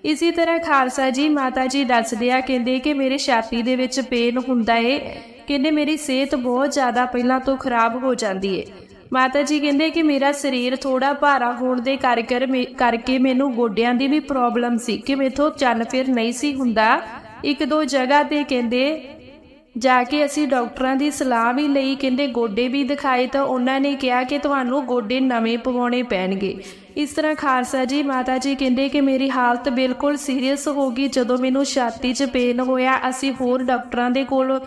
ਇਸੇ ਤਰ੍ਹਾਂ ਖਾਲਸਾ ਜੀ, ਮਾਤਾ ਜੀ ਦੱਸਦੇ ਆ, ਕਹਿੰਦੇ ਕਿ ਮੇਰੇ ਛਾਤੀ ਦੇ ਵਿੱਚ ਪੇਨ ਹੁੰਦਾ ਏ। ਕਹਿੰਦੇ ਮੇਰੀ ਸਿਹਤ ਬਹੁਤ ਜ਼ਿਆਦਾ ਪਹਿਲਾਂ ਤੋਂ ਖਰਾਬ ਹੋ ਜਾਂਦੀ ਏ। ਮਾਤਾ ਜੀ ਕਹਿੰਦੇ ਕਿ ਮੇਰਾ ਸਰੀਰ ਥੋੜਾ ਭਾਰਾ ਹੋਣ ਦੇ ਕਰਕੇ ਮੇ- ਕਰਕੇ ਮੈਨੂੰ ਗੋਡਿਆਂ ਦੀ ਵੀ ਪ੍ਰੋਬਲਮ ਸੀ, ਕਿ ਮੇਥੋਂ ਚੱਲ ਫਿਰ ਨਹੀਂ ਸੀ ਹੁੰਦਾ। ਇੱਕ ਦੋ ਜਗ੍ਹਾ ਤੇ ਕਹਿੰਦੇ, ਜਾ ਕੇ ਅਸੀਂ ਡਾਕਟਰਾਂ ਦੀ ਸਲਾਹ ਵੀ ਲਈ, ਕਹਿੰਦੇ ਗੋਡੇ ਵੀ ਦਿਖਾਏ ਤਾਂ ਉਹਨਾਂ ਨੇ ਕਿਹਾ ਕਿ ਤੁਹਾਨੂੰ ਗੋਡੇ ਨਵੇਂ ਪਵਾਉਣੇ ਪੈਣਗੇ। ਇਸ ਤਰ੍ਹਾਂ ਖਾਲਸਾ ਜੀ, ਮਾਤਾ ਜੀ ਕਹਿੰਦੇ ਕਿ ਮੇਰੀ ਹਾਲਤ ਬਿਲਕੁਲ ਸੀਰੀਅਸ ਹੋ ਗਈ। ਜਦੋਂ ਮੈਨੂੰ ਛਾਤੀ 'ਚ ਪੇਨ ਹੋਇਆ, ਅਸੀਂ ਹੋਰ ਡਾਕਟਰਾਂ ਦੇ ਕੋਲ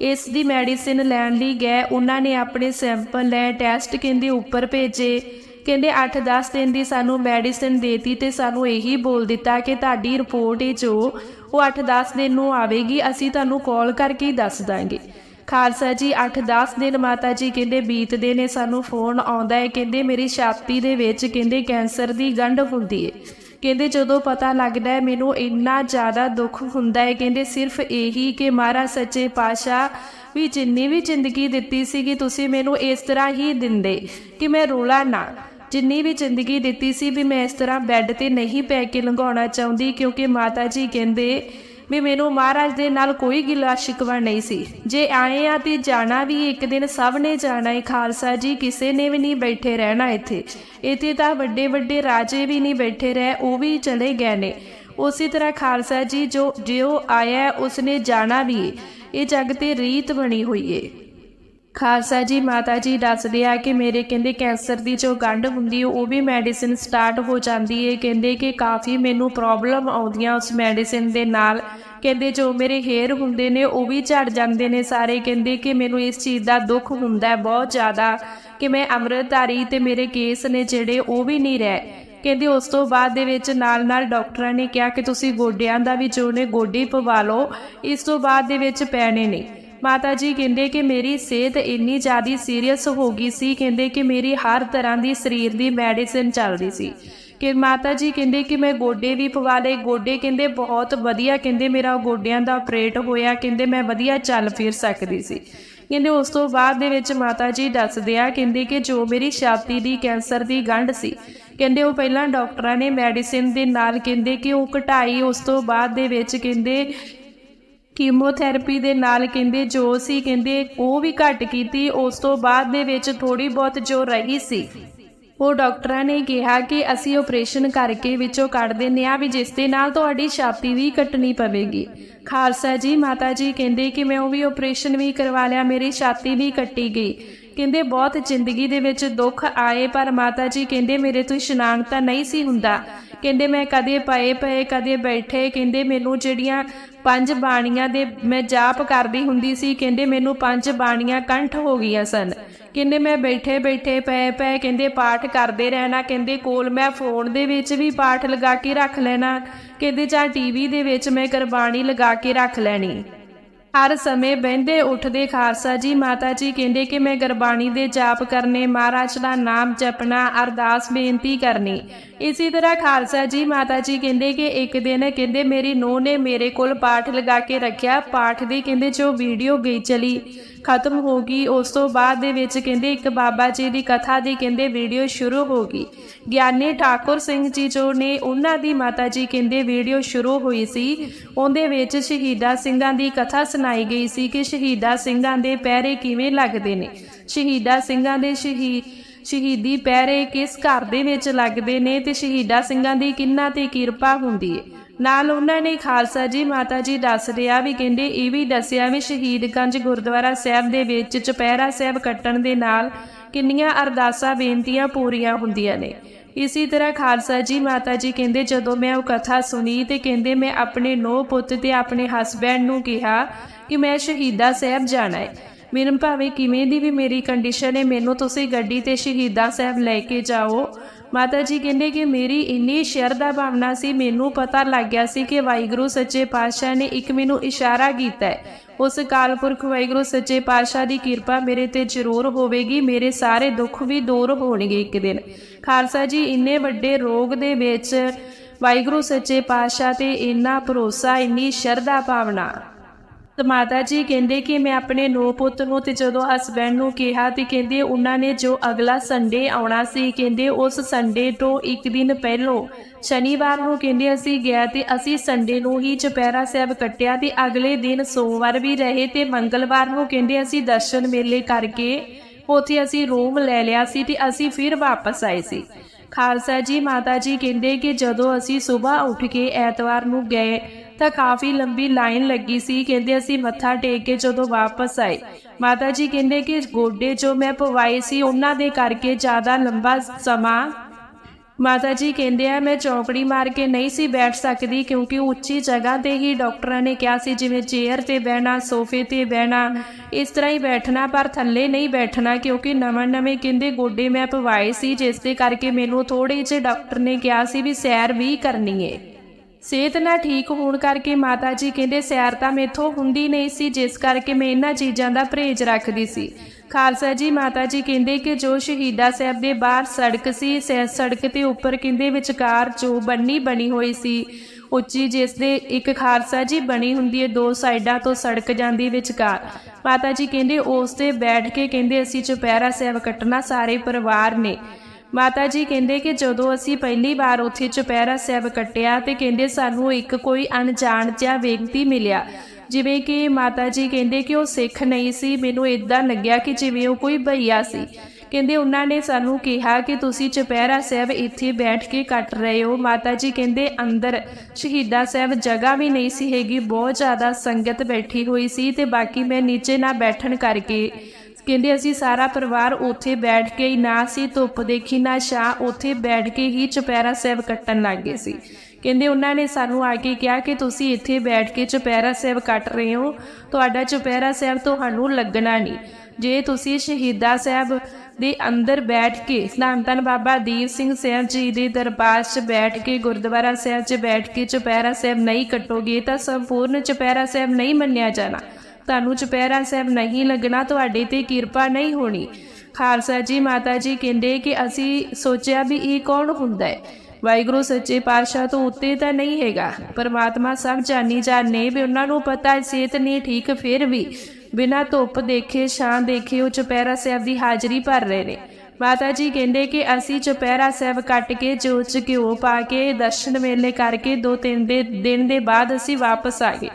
ਇਸ ਦੀ ਮੈਡੀਸਿਨ ਲੈਣ ਲਈ ਗਏ। ਉਹਨਾਂ ਨੇ ਆਪਣੇ ਸੈਂਪਲ ਲੈ ਟੈਸਟ ਕਹਿੰਦੇ ਉੱਪਰ ਭੇਜੇ। ਕਹਿੰਦੇ 8-10 ਦਿਨ ਦੀ ਸਾਨੂੰ ਮੈਡੀਸਿਨ ਦੇਤੀ ਤੇ ਸਾਨੂੰ ਇਹੀ ਬੋਲ ਦਿੱਤਾ ਕਿ ਤੁਹਾਡੀ ਰਿਪੋਰਟ ਇਹ ਜੋ, ਉਹ 8-10 ਦਿਨ ਨੂੰ ਆਵੇਗੀ, ਅਸੀਂ ਤੁਹਾਨੂੰ ਕਾਲ ਕਰਕੇ ਦੱਸ ਦਾਂਗੇ। ਖਾਲਸਾ ਜੀ 8-10 ਦਿਨ ਮਾਤਾ ਜੀ ਕਹਿੰਦੇ ਬੀਤਦੇ ਨੇ, ਸਾਨੂੰ ਫੋਨ ਆਉਂਦਾ ਹੈ ਕਹਿੰਦੇ ਮੇਰੀ ਛਾਤੀ ਦੇ ਵਿੱਚ ਕਹਿੰਦੇ ਕੈਂਸਰ ਦੀ ਗੰਢ ਹੁੰਦੀ ਹੈ ਕਹਿੰਦੇ ਜਦੋਂ ਪਤਾ ਲੱਗਦਾ ਹੈ, ਮੈਨੂੰ ਇੰਨਾ ਜ਼ਿਆਦਾ ਦੁੱਖ ਹੁੰਦਾ ਹੈ। ਕਹਿੰਦੇ ਸਿਰਫ ਇਹੀ ਕਿ ਮਹਾਰਾਜ ਸੱਚੇ ਪਾਤਸ਼ਾਹ ਵੀ ਜਿੰਨੀ ਵੀ ਜ਼ਿੰਦਗੀ ਦਿੱਤੀ ਸੀਗੀ, ਤੁਸੀਂ ਮੈਨੂੰ ਇਸ ਤਰ੍ਹਾਂ ਹੀ ਦਿੰਦੇ ਕਿ ਮੈਂ ਰੋਲਾ ਨਾ ਜਿੰਨੀ ਵੀ ਜ਼ਿੰਦਗੀ ਦਿੱਤੀ ਸੀ ਵੀ ਮੈਂ ਇਸ ਤਰ੍ਹਾਂ ਬੈੱਡ ਤੇ ਨਹੀਂ ਪੈ ਕੇ ਲੰਘਾਉਣਾ ਚਾਹੁੰਦੀ, ਕਿਉਂਕਿ ਮਾਤਾ ਜੀ ਕਹਿੰਦੇ ਵੀ ਮੈਨੂੰ ਮਹਾਰਾਜ ਦੇ ਨਾਲ ਕੋਈ ਗਿਲਾ ਸ਼ਿਕਵਾ ਨਹੀਂ ਸੀ। ਜੇ ਆਏ ਆ ਤੇ ਜਾਣਾ ਵੀ ਇੱਕ ਦਿਨ ਸਭ ਨੇ ਜਾਣਾ ਹੈ ਖਾਲਸਾ ਜੀ, ਕਿਸੇ ਨੇ ਵੀ ਨਹੀਂ ਬੈਠੇ ਰਹਿਣਾ ਇੱਥੇ। ਇੱਥੇ ਤਾਂ ਵੱਡੇ ਵੱਡੇ ਰਾਜੇ ਵੀ ਨਹੀਂ ਬੈਠੇ ਰਹੇ, ਉਹ ਵੀ ਚਲੇ ਗਏ ਨੇ। ਉਸੇ ਤਰ੍ਹਾਂ ਖਾਲਸਾ ਜੀ ਜੋ, ਜਿਉ ਆਇਆ, ਉਸਨੇ ਜਾਣਾ ਵੀ ਹੈ। ਇਹ ਜਗ ਤੇ ਰੀਤ ਬਣੀ ਹੋਈ ਏ। ਖਾਲਸਾ ਜੀ, ਮਾਤਾ ਜੀ ਦੱਸਦੇ ਆ ਕਿ ਮੇਰੇ ਕਹਿੰਦੇ ਕੈਂਸਰ ਦੀ ਜੋ ਗੰਢ ਹੁੰਦੀ ਹੈ ਉਹ ਵੀ ਮੈਡੀਸਿਨ ਸਟਾਰਟ ਹੋ ਜਾਂਦੀ ਹੈ ਕਹਿੰਦੇ ਕਿ ਕਾਫੀ ਮੈਨੂੰ ਪ੍ਰੋਬਲਮ ਆਉਂਦੀਆਂ ਉਸ ਮੈਡੀਸਿਨ ਦੇ ਨਾਲ। ਕਹਿੰਦੇ ਜੋ ਮੇਰੇ ਹੇਅਰ ਹੁੰਦੇ ਨੇ ਉਹ ਵੀ ਝੜ ਜਾਂਦੇ ਨੇ ਸਾਰੇ। ਕਹਿੰਦੇ ਕਿ ਮੈਨੂੰ ਇਸ ਚੀਜ਼ ਦਾ ਦੁੱਖ ਹੁੰਦਾ ਹੈ ਬਹੁਤ ਜ਼ਿਆਦਾ ਕਿ ਮੈਂ ਅੰਮ੍ਰਿਤਧਾਰੀ ਤੇ ਮੇਰੇ ਕੇਸ ਨੇ ਜਿਹੜੇ ਉਹ ਵੀ ਨਹੀਂ ਰਹਿ। ਕਹਿੰਦੇ ਉਸ ਤੋਂ ਬਾਅਦ ਦੇ ਵਿੱਚ ਨਾਲ-ਨਾਲ ਡਾਕਟਰਾਂ ਨੇ ਕਿਹਾ ਕਿ ਤੁਸੀਂ ਗੋਡਿਆਂ ਦਾ ਵੀ ਜੋ ਨੇ ਗੋਡੇ ਪਵਾ ਲਓ। ਇਸ ਤੋਂ ਬਾਅਦ ਦੇ ਵਿੱਚ ਪੈਣੇ ਨੇ। ਮਾਤਾ ਜੀ ਕਹਿੰਦੇ ਕਿ ਮੇਰੀ ਸਿਹਤ ਇੰਨੀ ਜ਼ਿਆਦੀ ਸੀਰੀਅਸ ਹੋ ਗਈ ਸੀ, ਕਹਿੰਦੇ ਕਿ ਮੇਰੀ ਹਰ ਤਰ੍ਹਾਂ ਦੀ ਸਰੀਰ ਦੀ ਮੈਡੀਸਿਨ ਚੱਲਦੀ ਸੀ। ਕਿ ਮਾਤਾ ਜੀ ਕਹਿੰਦੇ ਕਿ ਮੈਂ ਗੋਡੇ ਵੀ ਪਵਾ ਲਏ, ਗੋਡੇ ਕਹਿੰਦੇ ਬਹੁਤ ਵਧੀਆ, ਕਹਿੰਦੇ ਮੇਰਾ ਗੋਡਿਆਂ ਦਾ ਆਪਰੇਟ ਹੋਇਆ, ਕਹਿੰਦੇ ਮੈਂ ਵਧੀਆ ਚੱਲ ਫਿਰ ਸਕਦੀ ਸੀ। ਕਹਿੰਦੇ ਉਸ ਤੋਂ ਬਾਅਦ ਦੇ ਵਿੱਚ ਮਾਤਾ ਜੀ ਦੱਸਦੇ ਆ, ਕਹਿੰਦੇ ਕਿ ਜੋ ਮੇਰੀ ਛਾਤੀ ਦੀ ਕੈਂਸਰ ਦੀ ਗੰਢ ਸੀ, ਕਹਿੰਦੇ ਉਹ ਪਹਿਲਾਂ ਡਾਕਟਰਾਂ ਨੇ ਮੈਡੀਸਿਨ ਦੇ ਨਾਲ ਕਹਿੰਦੇ ਕਿ ਉਹ ਘਟਾਈ, ਉਸ ਤੋਂ ਬਾਅਦ ਦੇ ਵਿੱਚ ਕਹਿੰਦੇ ਕੀਮੋਥੈਰੇਪੀ ਦੇ ਨਾਲ ਕਹਿੰਦੇ ਜੋ ਸੀ, ਕਹਿੰਦੇ ਉਹ ਵੀ ਘੱਟ ਕੀਤੀ, ਉਸ ਤੋਂ ਬਾਅਦ ਦੇ ਵਿੱਚ ਥੋੜੀ ਬਹੁਤ ਜੋ ਰਹੀ ਸੀ। ਉਹ ਡਾਕਟਰਾਂ ਨੇ ਕਿਹਾ ਕਿ ਅਸੀਂ ਆਪਰੇਸ਼ਨ ਕਰਕੇ ਵਿੱਚੋਂ ਕੱਢ ਦਿੰਦੇ ਆ ਵੀ ਜਿਸ ਦੇ ਨਾਲ ਤੁਹਾਡੀ ਛਾਤੀ ਵੀ ਕੱਟਣੀ ਪਵੇਗੀ। ਖਾਲਸਾ ਜੀ, ਮਾਤਾ ਜੀ ਕਹਿੰਦੇ ਕਿ ਮੈਂ ਉਹ ਵੀ ਆਪਰੇਸ਼ਨ ਵੀ ਕਰਵਾ ਲਿਆ, ਮੇਰੀ ਛਾਤੀ ਵੀ ਕੱਟੀ ਗਈ। ਕਹਿੰਦੇ ਬਹੁਤ ਜ਼ਿੰਦਗੀ ਦੇ ਵਿੱਚ ਦੁੱਖ ਆਏ, ਪਰ ਮਾਤਾ ਜੀ ਕਹਿੰਦੇ ਮੇਰੇ ਤੋਂ ਇਸ਼ਨਾਨ ਤਾਂ ਨਹੀਂ ਸੀ ਹੁੰਦਾ। ਕਹਿੰਦੇ ਮੈਂ ਕਦੇ ਪਏ ਪਏ, ਕਦੇ ਬੈਠੇ, ਕਹਿੰਦੇ ਮੈਨੂੰ ਜਿਹੜੀਆਂ ਪੰਜ ਬਾਣੀਆਂ ਦੇ ਮੈਂ ਜਾਪ ਕਰਦੀ ਹੁੰਦੀ ਸੀ, ਕਹਿੰਦੇ ਮੈਨੂੰ ਪੰਜ ਬਾਣੀਆਂ ਕੰਠ ਹੋ ਗਈਆਂ ਸਨ। ਕਹਿੰਦੇ ਮੈਂ ਬੈਠੇ ਬੈਠੇ, ਪਏ ਪਏ, ਕਹਿੰਦੇ ਪਾਠ ਕਰਦੇ ਰਹਿਣਾ, ਕਹਿੰਦੇ ਕੋਲ ਮੈਂ ਫੋਨ ਦੇ ਵਿੱਚ ਵੀ ਪਾਠ ਲਗਾ ਕੇ ਰੱਖ ਲੈਣਾ, ਕਹਿੰਦੇ ਜਾਂ ਟੀਵੀ ਦੇ ਵਿੱਚ ਮੈਂ ਕੁਰਬਾਨੀ ਲਗਾ ਕੇ ਰੱਖ ਲੈਣੀ। ਹਰ ਸਮੇਂ ਬਹਿੰਦੇ ਉੱਠਦੇ ਖਾਲਸਾ ਜੀ ਮਾਤਾ ਜੀ ਕਹਿੰਦੇ ਕਿ ਮੈਂ ਗੁਰਬਾਣੀ ਦੇ ਜਾਪ ਕਰਨੇ, ਮਹਾਰਾਜ ਦਾ ਨਾਮ ਜਪਣਾ, ਅਰਦਾਸ ਬੇਨਤੀ ਕਰਨੀ। ਇਸੇ ਤਰ੍ਹਾਂ ਖਾਲਸਾ ਜੀ ਮਾਤਾ ਜੀ ਕਹਿੰਦੇ ਕਿ ਇੱਕ ਦਿਨ ਕਹਿੰਦੇ ਮੇਰੀ ਨੂੰਹ ਨੇ ਮੇਰੇ ਕੋਲ ਪਾਠ ਲਗਾ ਕੇ ਰੱਖਿਆ, ਪਾਠ ਦੀ ਕਹਿੰਦੇ ਜੋ ਵੀਡੀਓ ਗਈ ਚਲੀ। ਖਤਮ ਹੋ ਗਈ ਉਸ ਤੋਂ ਬਾਅਦ ਦੇ ਵਿੱਚ ਕਹਿੰਦੇ ਇੱਕ ਬਾਬਾ ਜੀ ਦੀ ਕਥਾ ਦੀ ਕਹਿੰਦੇ ਵੀਡੀਓ ਸ਼ੁਰੂ ਹੋ ਗਈ ਗਿਆਨੀ ਠਾਕੁਰ ਸਿੰਘ ਜੀ ਜੋ ਨੇ ਉਹਨਾਂ ਦੀ ਮਾਤਾ ਜੀ ਕਹਿੰਦੇ ਵੀਡੀਓ ਸ਼ੁਰੂ ਹੋਈ ਸੀ। ਉਹਦੇ ਵਿੱਚ ਸ਼ਹੀਦਾ ਸਿੰਘਾਂ ਦੀ ਕਥਾ ਸੁਣਾਈ ਗਈ ਸੀ ਕਿ ਸ਼ਹੀਦਾ ਸਿੰਘਾਂ ਦੇ ਪਹਿਰੇ ਕਿਵੇਂ ਲੱਗਦੇ ਨੇ? ਸ਼ਹੀਦਾ ਸਿੰਘਾਂ ਦੇ ਸ਼ਹੀਦ ਸ਼ਹੀਦੀ ਪਹਿਰੇ ਕਿਸ ਘਰ ਦੇ ਵਿੱਚ ਲੱਗਦੇ ਨੇ ਤੇ ਸ਼ਹੀਦਾ ਸਿੰਘਾਂ ਦੀ ਕਿੰਨਾ ਤੇ ਕਿਰਪਾ ਹੁੰਦੀ ਹੈ ਨਾਲ ਉਹਨਾਂ ਨੇ ਖਾਲਸਾ ਜੀ ਮਾਤਾ ਜੀ ਦੱਸ ਰਿਹਾ ਵੀ ਕਹਿੰਦੇ ਇਹ ਵੀ ਦੱਸਿਆ ਵੀ ਸ਼ਹੀਦਗੰਜ ਗੁਰਦੁਆਰਾ ਸਾਹਿਬ ਦੇ ਵਿੱਚ ਚੁਪਹਿਰਾ ਸਾਹਿਬ ਕੱਟਣ ਦੇ ਨਾਲ ਕਿੰਨੀਆਂ ਅਰਦਾਸਾਂ, ਬੇਨਤੀਆਂ ਪੂਰੀਆਂ ਹੁੰਦੀਆਂ ਨੇ। ਇਸੇ ਤਰ੍ਹਾਂ ਖਾਲਸਾ ਜੀ ਮਾਤਾ ਜੀ ਕਹਿੰਦੇ ਜਦੋਂ ਮੈਂ ਉਹ ਕਥਾ ਸੁਣੀ ਤੇ ਕਹਿੰਦੇ ਮੈਂ ਆਪਣੇ ਨੋ ਪੁੱਤ ਤੇ ਆਪਣੇ ਹਸਬੈਂਡ ਨੂੰ ਕਿਹਾ ਕਿ ਮੈਂ ਸ਼ਹੀਦਾ ਸਾਹਿਬ ਜਾਣਾ ਹੈ। ਮੈਨੂੰ ਭਾਵੇਂ ਕਿਵੇਂ ਦੀ ਵੀ ਮੇਰੀ ਕੰਡੀਸ਼ਨ ਹੈ, ਮੈਨੂੰ ਤੁਸੀਂ ਗੱਡੀ ਤੇ ਸ਼ਹੀਦਾ ਸਾਹਿਬ ਲੈ ਕੇ ਜਾਓ ਮਾਤਾ ਜੀ ਕਹਿੰਦੇ ਕਿ ਮੇਰੀ ਇੰਨੀ ਸ਼ਰਧਾ ਭਾਵਨਾ ਸੀ, ਮੈਨੂੰ ਪਤਾ ਲੱਗ ਗਿਆ ਸੀ ਕਿ ਵਾਹਿਗੁਰੂ ਸੱਚੇ ਪਾਤਸ਼ਾਹ ਨੇ ਇੱਕ ਮੈਨੂੰ ਇਸ਼ਾਰਾ ਕੀਤਾ ਹੈ। ਉਸ ਕਾਲਪੁਰਖ ਵਾਹਿਗੁਰੂ ਸੱਚੇ ਪਾਤਸ਼ਾਹ ਦੀ ਕਿਰਪਾ ਮੇਰੇ ਤੇ ਜ਼ਰੂਰ ਹੋਵੇਗੀ, ਮੇਰੇ ਸਾਰੇ ਦੁੱਖ ਵੀ ਦੂਰ ਹੋਣਗੇ ਇੱਕ ਦਿਨ। ਖਾਲਸਾ ਜੀ, ਇੰਨੇ ਵੱਡੇ ਰੋਗ ਦੇ ਵਿੱਚ ਵਾਹਿਗੁਰੂ ਸੱਚੇ ਪਾਤਸ਼ਾਹ ਤੇ ਇੰਨਾ ਭਰੋਸਾ, ਇੰਨੀ ਸ਼ਰਧਾ ਭਾਵਨਾ। ਤੇ ਮਾਤਾ ਜੀ ਕਹਿੰਦੇ ਕਿ ਮੈਂ ਆਪਣੇ ਨੋ ਪੁੱਤ ਨੂੰ ਤੇ ਜਦੋਂ ਹਸਬੈਂਡ ਨੂੰ ਕਿਹਾ ਤੇ ਕਹਿੰਦੇ ਉਹਨਾਂ ਨੇ ਜੋ ਅਗਲਾ ਸੰਡੇ ਆਉਣਾ ਸੀ, ਕਹਿੰਦੇ ਉਸ ਸੰਡੇ ਤੋਂ ਇੱਕ ਦਿਨ ਪਹਿਲੋਂ ਸ਼ਨੀਵਾਰ ਨੂੰ ਕਹਿੰਦੇ ਅਸੀਂ ਗਿਆ ਤੇ ਅਸੀਂ ਸੰਡੇ ਨੂੰ ਹੀ ਚੁਪਹਿਰਾ ਸਾਹਿਬ ਕੱਟਿਆ ਤੇ ਅਗਲੇ ਦਿਨ ਸੋਮਵਾਰ ਵੀ ਰਹੇ ਤੇ ਮੰਗਲਵਾਰ ਨੂੰ ਕਹਿੰਦੇ ਅਸੀਂ ਦਰਸ਼ਨ ਮੇਲੇ ਕਰਕੇ ਉੱਥੇ ਅਸੀਂ ਰੂਮ ਲੈ ਲਿਆ ਸੀ ਤੇ ਅਸੀਂ ਫਿਰ ਵਾਪਸ ਆਏ ਸੀ। ਖਾਲਸਾ ਜੀ ਮਾਤਾ ਜੀ ਕਹਿੰਦੇ ਕਿ ਜਦੋਂ ਅਸੀਂ ਸਵੇਰ ਉੱਠ ਕੇ ਐਤਵਾਰ ਨੂੰ ਗਏ ਤਾਂ ਕਾਫੀ ਲੰਬੀ ਲਾਈਨ ਲੱਗੀ ਸੀ। ਕਹਿੰਦੇ ਅਸੀਂ ਮੱਥਾ ਟੇਕ ਕੇ ਜਦੋਂ ਵਾਪਸ ਆਏ। ਮਾਤਾ ਜੀ ਕਹਿੰਦੇ ਕਿ ਗੋਡੇ ਜੋ ਮੈਂ ਪਵਾਏ ਸੀ, ਉਹਨਾਂ ਦੇ ਕਰਕੇ ਜ਼ਿਆਦਾ ਲੰਬਾ ਸਮਾਂ ਮਾਤਾ ਜੀ ਕਹਿੰਦੇ ਆ, ਮੈਂ ਚੌਕੜੀ ਮਾਰ ਕੇ ਨਹੀਂ ਸੀ ਬੈਠ ਸਕਦੀ ਕਿਉਂਕਿ ਉੱਚੀ ਜਗ੍ਹਾ ਤੇ ਹੀ ਡਾਕਟਰਾਂ ਨੇ ਕਿਹਾ ਸੀ ਜਿਵੇਂ ਚੇਅਰ ਤੇ ਬਹਿਣਾ, ਸੋਫੇ ਤੇ ਬਹਿਣਾ। ਇਸ ਤਰ੍ਹਾਂ ਹੀ ਬੈਠਣਾ, ਪਰ ਥੱਲੇ ਨਹੀਂ ਬੈਠਣਾ ਕਿਉਂਕਿ ਨਵੇਂ ਨਵੇਂ ਕਹਿੰਦੇ ਗੋਡੇ ਮੈਂ ਪਵਾਏ ਸੀ, ਜਿਸ ਦੇ ਕਰਕੇ ਮੈਨੂੰ ਥੋੜੇ ਜਿਹੇ ਡਾਕਟਰ ਨੇ ਕਿਹਾ ਸੀ ਵੀ ਸੈਰ ਵੀ ਕਰਨੀ ਏ। ਸਿਹਤ ਨਾ ਠੀਕ ਹੋਣ ਕਰਕੇ ਮਾਤਾ ਜੀ ਕਹਿੰਦੇ ਸੈਰ ਤਾਂ ਮੇਥੋਂ ਹੁੰਦੀ ਨਹੀਂ ਸੀ, ਜਿਸ ਕਰਕੇ ਮੈਂ ਇਹਨਾਂ ਚੀਜ਼ਾਂ ਦਾ ਪਰਹੇਜ਼ ਰੱਖਦੀ ਸੀ। ਖਾਲਸਾ ਜੀ ਮਾਤਾ ਜੀ ਕਹਿੰਦੇ ਕਿ ਜੋ ਸ਼ਹੀਦਾ ਸਾਹਿਬ ਦੇ ਬਾਹਰ ਸੜਕ ਸੀ ਸੜਕ 'ਤੇ ਉੱਪਰ ਕਹਿੰਦੇ ਵਿਚਕਾਰ ਜੋ ਬੰਨੀ ਬਣੀ ਹੋਈ ਸੀ ਉੱਚੀ ਜਿਸ ਦੇ ਇੱਕ ਖਾਲਸਾ ਜੀ ਬਣੀ ਹੁੰਦੀ ਹੈ, ਦੋ ਸਾਈਡਾਂ ਤੋਂ ਸੜਕ ਜਾਂਦੀ ਵਿਚਕਾਰ। ਮਾਤਾ ਜੀ ਕਹਿੰਦੇ ਉਸ ਤੇ ਬੈਠ ਕੇ ਕਹਿੰਦੇ ਅਸੀਂ ਚੁਪਹਿਰਾ ਸਾਹਿਬ ਕੱਟਣਾ, ਸਾਰੇ ਪਰਿਵਾਰ ਨੇ। ਮਾਤਾ ਜੀ ਕਹਿੰਦੇ ਕਿ ਜਦੋਂ ਅਸੀਂ ਪਹਿਲੀ ਵਾਰ ਉੱਥੇ ਚੁਪਹਿਰਾ ਸਾਹਿਬ ਕੱਟਿਆ ਤੇ ਕਹਿੰਦੇ ਸਾਨੂੰ ਇੱਕ ਕੋਈ ਅਣਜਾਣ ਜਿਹਾ ਵਿਅਕਤੀ ਮਿਲਿਆ। ਜਿਵੇਂ ਕਿ ਮਾਤਾ ਜੀ ਕਹਿੰਦੇ ਕਿ ਉਹ ਸਿੱਖ ਨਹੀਂ ਸੀ, ਮੈਨੂੰ ਇਦਾਂ ਲੱਗਿਆ ਕਿ ਜਿਵੇਂ ਉਹ ਕੋਈ ਭਈਆ ਸੀ। ਕਹਿੰਦੇ ਉਹਨਾਂ ਨੇ ਸਾਨੂੰ ਕਿਹਾ ਕਿ ਤੁਸੀਂ ਚੁਪਹਿਰਾ ਸਾਹਿਬ ਇੱਥੇ ਬੈਠ ਕੇ ਕੱਟ ਰਹੇ ਹੋ। ਮਾਤਾ ਜੀ ਕਹਿੰਦੇ, ਅੰਦਰ ਸ਼ਹੀਦਾ ਸਾਹਿਬ ਜਗ੍ਹਾ ਵੀ ਨਹੀਂ ਸੀ ਹੈਗੀ, ਬਹੁਤ ਜ਼ਿਆਦਾ ਸੰਗਤ ਬੈਠੀ ਹੋਈ ਸੀ ਤੇ ਬਾਕੀ ਮੈਂ ਨੀਚੇ ਨਾ ਬੈਠਣ ਕਰਕੇ। ਕਹਿੰਦੇ, ਅਸੀਂ ਸਾਰਾ ਪਰਿਵਾਰ ਉੱਥੇ ਬੈਠ ਕੇ ਹੀ ਨਾ ਸੀ ਧੁੱਪ ਦੇਖੀ ਨਾ ਛਾਂ, ਉੱਥੇ ਬੈਠ ਕੇ ਹੀ ਚੁਪਹਿਰਾ ਸਾਹਿਬ ਕੱਟਣ ਲੱਗ ਗਏ ਸੀ। ਕਹਿੰਦੇ ਉਹਨਾਂ ਨੇ ਸਾਨੂੰ ਆ ਕੇ ਕਿਹਾ ਕਿ ਤੁਸੀਂ ਇੱਥੇ ਬੈਠ ਕੇ ਚੁਪਹਿਰਾ ਸਾਹਿਬ ਕੱਟ ਰਹੇ ਹੋ। ਤੁਹਾਡਾ ਚੁਪਹਿਰਾ ਸਾਹਿਬ ਤੁਹਾਨੂੰ ਲੱਗਣਾ ਨਹੀਂ। ਜੇ ਤੁਸੀਂ ਸ਼ਹੀਦਾ ਸਾਹਿਬ ਦੇ ਅੰਦਰ ਬੈਠ ਕੇ ਧੰਨ ਧੰਨ ਬਾਬਾ ਦੀਪ ਸਿੰਘ ਸਾਹਿਬ ਜੀ ਦੇ ਦਰਬਾਰ 'ਚ ਬੈਠ ਕੇ, ਗੁਰਦੁਆਰਾ ਸਾਹਿਬ 'ਚ ਬੈਠ ਕੇ ਚੁਪਹਿਰਾ ਸਾਹਿਬ ਨਹੀਂ ਕੱਟੋਗੇ ਤਾਂ ਸੰਪੂਰਨ ਚੁਪਹਿਰਾ ਸਾਹਿਬ ਨਹੀਂ ਮੰਨਿਆ ਜਾਣਾ। ਤੁਹਾਨੂੰ ਚੁਪਹਿਰਾ ਸਾਹਿਬ ਨਹੀਂ ਲੱਗਣਾ, ਤੁਹਾਡੇ ਤੇ ਕਿਰਪਾ ਨਹੀਂ ਹੋਣੀ। ਖਾਲਸਾ ਜੀ, ਮਾਤਾ ਜੀ ਕਹਿੰਦੇ ਕਿ ਅਸੀਂ ਸੋਚਿਆ ਵੀ ਇਹ ਕੌਣ ਹੁੰਦਾ ਹੈ? ਵਾਹਿਗੁਰੂ ਸੱਚੇ ਪਾਤਸ਼ਾਹ ਤੋਂ ਉੱਤੇ ਤਾਂ ਨਹੀਂ ਹੈਗਾ, ਪਰਮਾਤਮਾ ਸਭ ਜਾਣੀ ਜਾਣੇ ਵੀ ਉਹਨਾਂ ਨੂੰ ਪਤਾ ਸਿਹਤ ਨਹੀਂ ਠੀਕ ਫਿਰ ਵੀ। ਬਿਨਾਂ ਧੁੱਪ ਦੇਖੇ, ਛਾਂ ਦੇਖੇ ਉਹ ਚੁਪਹਿਰਾ ਸਾਹਿਬ ਦੀ ਹਾਜ਼ਰੀ ਭਰ ਰਹੇ ਨੇ। ਮਾਤਾ ਜੀ ਕਹਿੰਦੇ ਕਿ ਅਸੀਂ ਚੁਪਹਿਰਾ ਸਾਹਿਬ ਕੱਟ ਕੇ, ਜੋਤ 'ਚ ਘਿਓ ਪਾ ਕੇ, ਦਰਸ਼ਨ ਮੇਲੇ ਕਰਕੇ ਦੋ ਤਿੰਨ ਦੇ ਦਿਨ ਦੇ ਬਾਅਦ ਅਸੀਂ ਵਾਪਸ ਆ ਗਏ।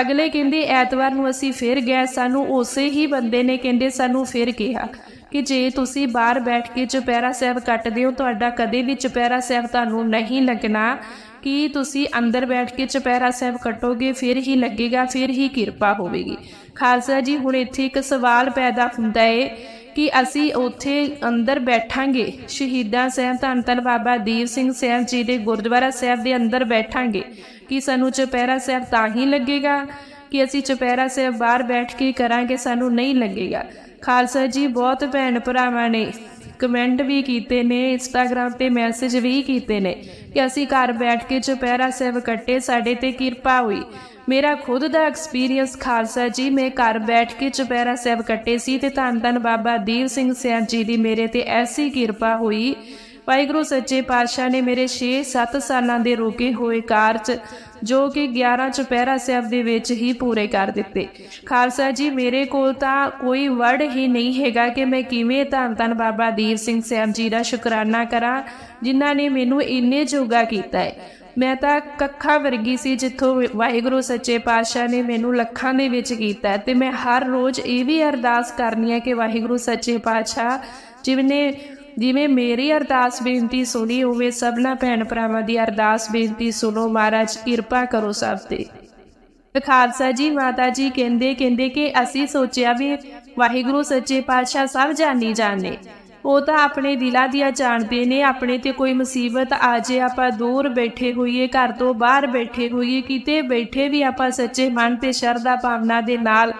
ਅਗਲੇ ਕਹਿੰਦੇ, ਐਤਵਾਰ ਨੂੰ ਅਸੀਂ ਫਿਰ ਗਏ, ਸਾਨੂੰ ਉਸੇ ਹੀ ਬੰਦੇ ਨੇ ਕਹਿੰਦੇ ਸਾਨੂੰ ਫਿਰ ਕਿਹਾ। ਕਿ ਜੇ ਤੁਸੀਂ ਬਾਹਰ ਬੈਠ ਕੇ ਚੁਪਹਿਰਾ ਸਾਹਿਬ ਕੱਟਦੇ ਹੋ, ਤੁਹਾਡਾ ਕਦੇ ਵੀ ਚੁਪਹਿਰਾ ਸਾਹਿਬ ਤੁਹਾਨੂੰ ਨਹੀਂ ਲੱਗਣਾ। ਕਿ ਤੁਸੀਂ ਅੰਦਰ ਬੈਠ ਕੇ ਚੁਪਹਿਰਾ ਸਾਹਿਬ ਕੱਟੋਗੇ, ਫਿਰ ਹੀ ਲੱਗੇਗਾ, ਫਿਰ ਹੀ ਕਿਰਪਾ ਹੋਵੇਗੀ। ਖਾਲਸਾ ਜੀ, ਹੁਣ ਇੱਥੇ ਇੱਕ ਸਵਾਲ ਪੈਦਾ ਹੁੰਦਾ ਹੈ ਕਿ ਅਸੀਂ ਉੱਥੇ ਅੰਦਰ ਬੈਠਾਂਗੇ, ਸ਼ਹੀਦਾਂ ਸਾਹਿਬ, ਧੰਨ ਧੰਨ ਬਾਬਾ ਦੀਪ ਸਿੰਘ ਸਾਹਿਬ ਜੀ ਦੇ ਗੁਰਦੁਆਰਾ ਸਾਹਿਬ ਦੇ ਅੰਦਰ ਬੈਠਾਂਗੇ, ਕਿ ਸਾਨੂੰ ਚੁਪਹਿਰਾ ਸਾਹਿਬ ਤਾਂ ਹੀ ਲੱਗੇਗਾ? ਕਿ ਅਸੀਂ ਚੁਪਹਿਰਾ ਸਾਹਿਬ ਬਾਹਰ ਬੈਠ ਕੇ ਕਰਾਂਗੇ, ਸਾਨੂੰ ਨਹੀਂ ਲੱਗੇਗਾ। ਖਾਲਸਾ ਜੀ, ਬਹੁਤ ਭੈਣ ਭਰਾਵਾਂ ਨੇ ਕਮੈਂਟ ਵੀ ਕੀਤੇ ਨੇ ਇੰਸਟਾਗ੍ਰam ਤੇ ਮੈਸੇਜ ਵੀ ਕੀਤੇ ਨੇ ਕਿ ਅਸੀਂ ਘਰ ਬੈਠ ਕੇ ਚੁਪਹਿਰਾ ਸਾਹਿਬ ਕੱਟੇ, ਸਾਡੇ ਤੇ ਕਿਰਪਾ ਹੋਈ। ਮੇਰਾ ਖੁਦ ਦਾ ਐਕਸਪੀਰੀਅੰਸ ਖਾਲਸਾ ਜੀ, ਮੈਂ ਘਰ ਬੈਠ ਕੇ ਚੁਪਹਿਰਾ ਸਾਹਿਬ ਕੱਟੇ ਸੀ ਤੇ ਧੰਨ ਧੰਨ ਬਾਬਾ ਦੀਪ ਸਿੰਘ ਸਿਆਂ ਜੀ ਦੀ ਮੇਰੇ ਤੇ ਐਸੀ ਕਿਰਪਾ ਹੋਈ। ਵਾਹਿਗੁਰੂ ਸੱਚੇ ਪਾਤਸ਼ਾਹ ਨੇ ਮੇਰੇ 6-7 ਸਾਲਾਂ ਦੇ ਰੁਕੇ ਹੋਏ ਕਾਰਜ ਜੋ ਕਿ 11 ਚੁਪਹਿਰਾ ਸਾਹਿਬ ਦੇ ਵਿੱਚ ਹੀ ਪੂਰੇ ਕਰ ਦਿੱਤੇ। ਖਾਲਸਾ ਜੀ, ਮੇਰੇ ਕੋਲ ਤਾਂ ਕੋਈ ਵਰਡ ਹੀ ਨਹੀਂ ਹੈਗਾ ਕਿ ਮੈਂ ਕਿਵੇਂ ਧੰਨ ਧੰਨ ਬਾਬਾ ਦੀਪ ਸਿੰਘ ਸਾਹਿਬ ਜੀ ਦਾ ਸ਼ੁਕਰਾਨਾ ਕਰਾਂ, ਜਿਨ੍ਹਾਂ ਨੇ ਮੈਨੂੰ ਇੰਨੇ ਜੋਗਾ ਕੀਤਾ ਹੈ। ਮੈਂ ਤਾਂ ਕੱਖਾਂ ਵਰਗੀ ਸੀ ਜਿੱਥੋਂ ਵਾਹਿਗੁਰੂ ਸੱਚੇ ਪਾਤਸ਼ਾਹ ਨੇ ਮੈਨੂੰ ਲੱਖਾਂ ਦੇ ਵਿੱਚ ਕੀਤਾ ਹੈ ਤੇ ਮੈਂ ਹਰ ਰੋਜ਼ ਇਹ ਵੀ ਅਰਦਾਸ ਕਰਨੀ ਹੈ ਕਿ ਵਾਹਿਗੁਰੂ ਸੱਚੇ ਪਾਤਸ਼ਾਹ, ਜਿਵੇਂ ਜਿਵੇਂ ਮੇਰੀ ਅਰਦਾਸ ਬੇਨਤੀ ਸੁਣੀ ਹੋਵੇ ਸਭਨਾ ਭੈਣ ਭਰਾਵਾਂ ਦੀ ਅਰਦਾਸ ਬੇਨਤੀ ਸੁਣੋ, ਮਹਾਰਾਜ, ਕਿਰਪਾ ਕਰੋ ਸਭ ਤੇ। ਖਾਲਸਾ ਜੀ, ਮਾਤਾ ਜੀ ਕਹਿੰਦੇ ਕਹਿੰਦੇ ਕਿ ਅਸੀਂ ਸੋਚਿਆ ਵੀ ਵਾਹਿਗੁਰੂ ਸੱਚੇ ਪਾਤਸ਼ਾਹ ਸਭ ਜਾਣੀ ਜਾਣੇ ਉਹ ਤਾਂ ਆਪਣੇ ਦਿਲਾਂ ਦੀਆਂ ਜਾਣਦੇ ਨੇ, ਆਪਣੇ ਤੇ ਕੋਈ ਮੁਸੀਬਤ ਆ ਜੇ ਆਪਾਂ ਦੂਰ ਬੈਠੇ ਹੋਈਏ, ਘਰ ਤੋਂ ਬਾਹਰ ਬੈਠੇ ਹੋਈਏ, ਕਿਤੇ ਬੈਠੇ ਵੀ ਆਪਾਂ ਸੱਚੇ ਮਨ ਤੇ ਸ਼ਰਧਾ ਭਾਵਨਾ ਦੇ ਨਾਲ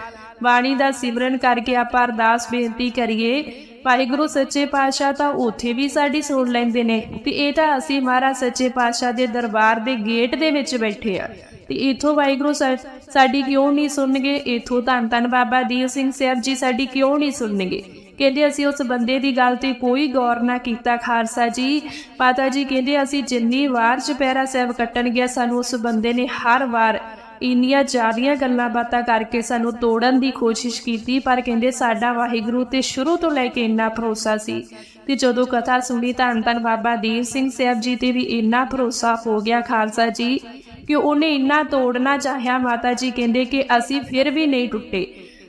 ਬਾਣੀ ਦਾ ਸਿਮਰਨ ਕਰਕੇ ਆਪਾਂ ਅਰਦਾਸ ਬੇਨਤੀ ਕਰੀਏ ਵਾਹਿਗੁਰੂ ਸੱਚੇ ਪਾਤਸ਼ਾਹ ਤਾਂ ਉੱਥੇ ਵੀ ਸਾਡੀ ਸੁਣ ਲੈਂਦੇ ਨੇ ਤੇ ਇਹ ਤਾਂ ਅਸੀਂ ਮਹਾਰਾਜ ਸੱਚੇ ਪਾਤਸ਼ਾਹ ਦੇ ਦਰਬਾਰ ਦੇ ਗੇਟ ਦੇ ਵਿੱਚ ਬੈਠੇ ਆ। ਤੇ ਇਥੋਂ ਵਾਹਿਗੁਰੂ ਸਾ- ਸਾਡੀ ਕਿਉਂ ਨਹੀਂ ਸੁਣਨਗੇ? ਇਥੋਂ ਧੰਨ ਧੰਨ ਬਾਬਾ ਦੀਪ ਸਿੰਘ ਸਾਹਿਬ ਜੀ ਸਾਡੀ ਕਿਉਂ ਨਹੀਂ ਸੁਣਨਗੇ? ਕਹਿੰਦੇ ਅਸੀਂ ਉਸ ਬੰਦੇ ਦੀ ਗੱਲ ਤੇ ਕੋਈ ਗੌਰ ਨਾ ਕੀਤਾ, ਖਾਲਸਾ ਜੀ। ਪਾਤਾ ਜੀ ਕਹਿੰਦੇ ਅਸੀਂ ਜਿੰਨੀ ਵਾਰ ਚੁਪਹਿਰਾ ਸਾਹਿਬ ਕੱਟਣ ਗਿਆ, ਸਾਨੂੰ ਉਸ ਬੰਦੇ ਨੇ ਹਰ ਵਾਰ ਇੰਨੀਆਂ ਜ਼ਿਆਦੀਆਂ ਗੱਲਾਂ ਬਾਤਾਂ ਕਰਕੇ ਸਾਨੂੰ ਤੋੜਨ ਦੀ ਕੋਸ਼ਿਸ਼ ਕੀਤੀ, ਪਰ ਕਹਿੰਦੇ ਸਾਡਾ ਵਾਹਿਗੁਰੂ ਤੇ ਸ਼ੁਰੂ ਤੋਂ ਲੈ ਕੇ ਇੰਨਾ ਭਰੋਸਾ ਸੀ। ਤੇ ਜਦੋਂ ਕਥਾ ਸੁਣੀ ਧੰਨ ਧੰਨ ਬਾਬਾ ਦੀਪ ਸਿੰਘ ਸਾਹਿਬ ਜੀ ਤੇ ਵੀ ਇੰਨਾ ਭਰੋਸਾ ਹੋ ਗਿਆ ਖਾਲਸਾ ਜੀ ਕਿ ਉਹਨੇ ਇੰਨਾ ਤੋੜਨਾ ਚਾਹਿਆ। ਮਾਤਾ ਜੀ ਕਹਿੰਦੇ ਕਿ ਅਸੀਂ ਫਿਰ ਵੀ ਨਹੀਂ ਟੁੱਟੇ।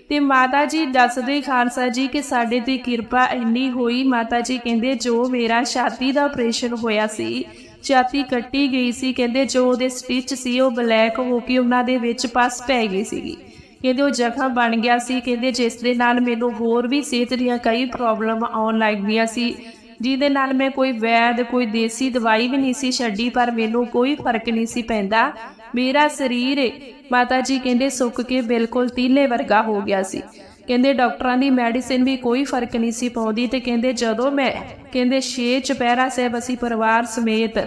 ਤੇ ਮਾਤਾ ਜੀ ਦੱਸਦੇ ਖਾਲਸਾ ਜੀ ਕਿ ਸਾਡੇ ਤੇ ਕਿਰਪਾ ਇੰਨੀ ਹੋਈ। ਮਾਤਾ ਜੀ ਕਹਿੰਦੇ ਜੋ ਮੇਰਾ ਛਾਤੀ ਦਾ ਆਪਰੇਸ਼ਨ ਹੋਇਆ ਸੀ ਛਾਤੀ ਕੱਟੀ ਗਈ ਸੀ। ਕਹਿੰਦੇ ਜੋ ਉਹਦੇ ਸਟਿਚ ਸੀ, ਉਹ ਬਲੈਕ ਹੋ ਕੇ ਉਹਨਾਂ ਦੇ ਵਿੱਚ ਪਸ ਪੈ ਗਈ ਸੀਗੀ। ਕਹਿੰਦੇ ਉਹ ਜ਼ਖਮ ਬਣ ਗਿਆ ਸੀ। ਕਹਿੰਦੇ ਜਿਸ ਦੇ ਨਾਲ ਮੈਨੂੰ ਹੋਰ ਵੀ ਸਿਹਤ ਦੀਆਂ ਕਈ ਪ੍ਰੋਬਲਮ ਆਉਣ ਲੱਗ ਗਈਆਂ ਸੀ। ਜਿਹਦੇ ਨਾਲ ਮੈਂ ਕੋਈ ਵੈਦ, ਕੋਈ ਦੇਸੀ ਦਵਾਈ ਵੀ ਨਹੀਂ ਸੀ ਛੱਡੀ, ਪਰ ਮੈਨੂੰ ਕੋਈ ਫ਼ਰਕ ਨਹੀਂ ਸੀ ਪੈਂਦਾ। ਮੇਰਾ ਸਰੀਰ ਮਾਤਾ ਜੀ ਕਹਿੰਦੇ ਸੁੱਕ ਕੇ ਬਿਲਕੁਲ ਤੀਲੇ ਵਰਗਾ ਹੋ ਗਿਆ ਸੀ। ਕਹਿੰਦੇ ਡਾਕਟਰਾਂ ਦੀ ਮੈਡੀਸਿਨ ਵੀ ਕੋਈ ਫ਼ਰਕ ਨਹੀਂ ਸੀ ਪਾਉਂਦੀ ਤੇ ਕਹਿੰਦੇ ਜਦੋਂ ਮੈਂ ਕਹਿੰਦੇ ਛੇ ਚੁਪਹਿਰਾ ਸਾਹਿਬ ਅਸੀਂ ਪਰਿਵਾਰ ਸਮੇਤ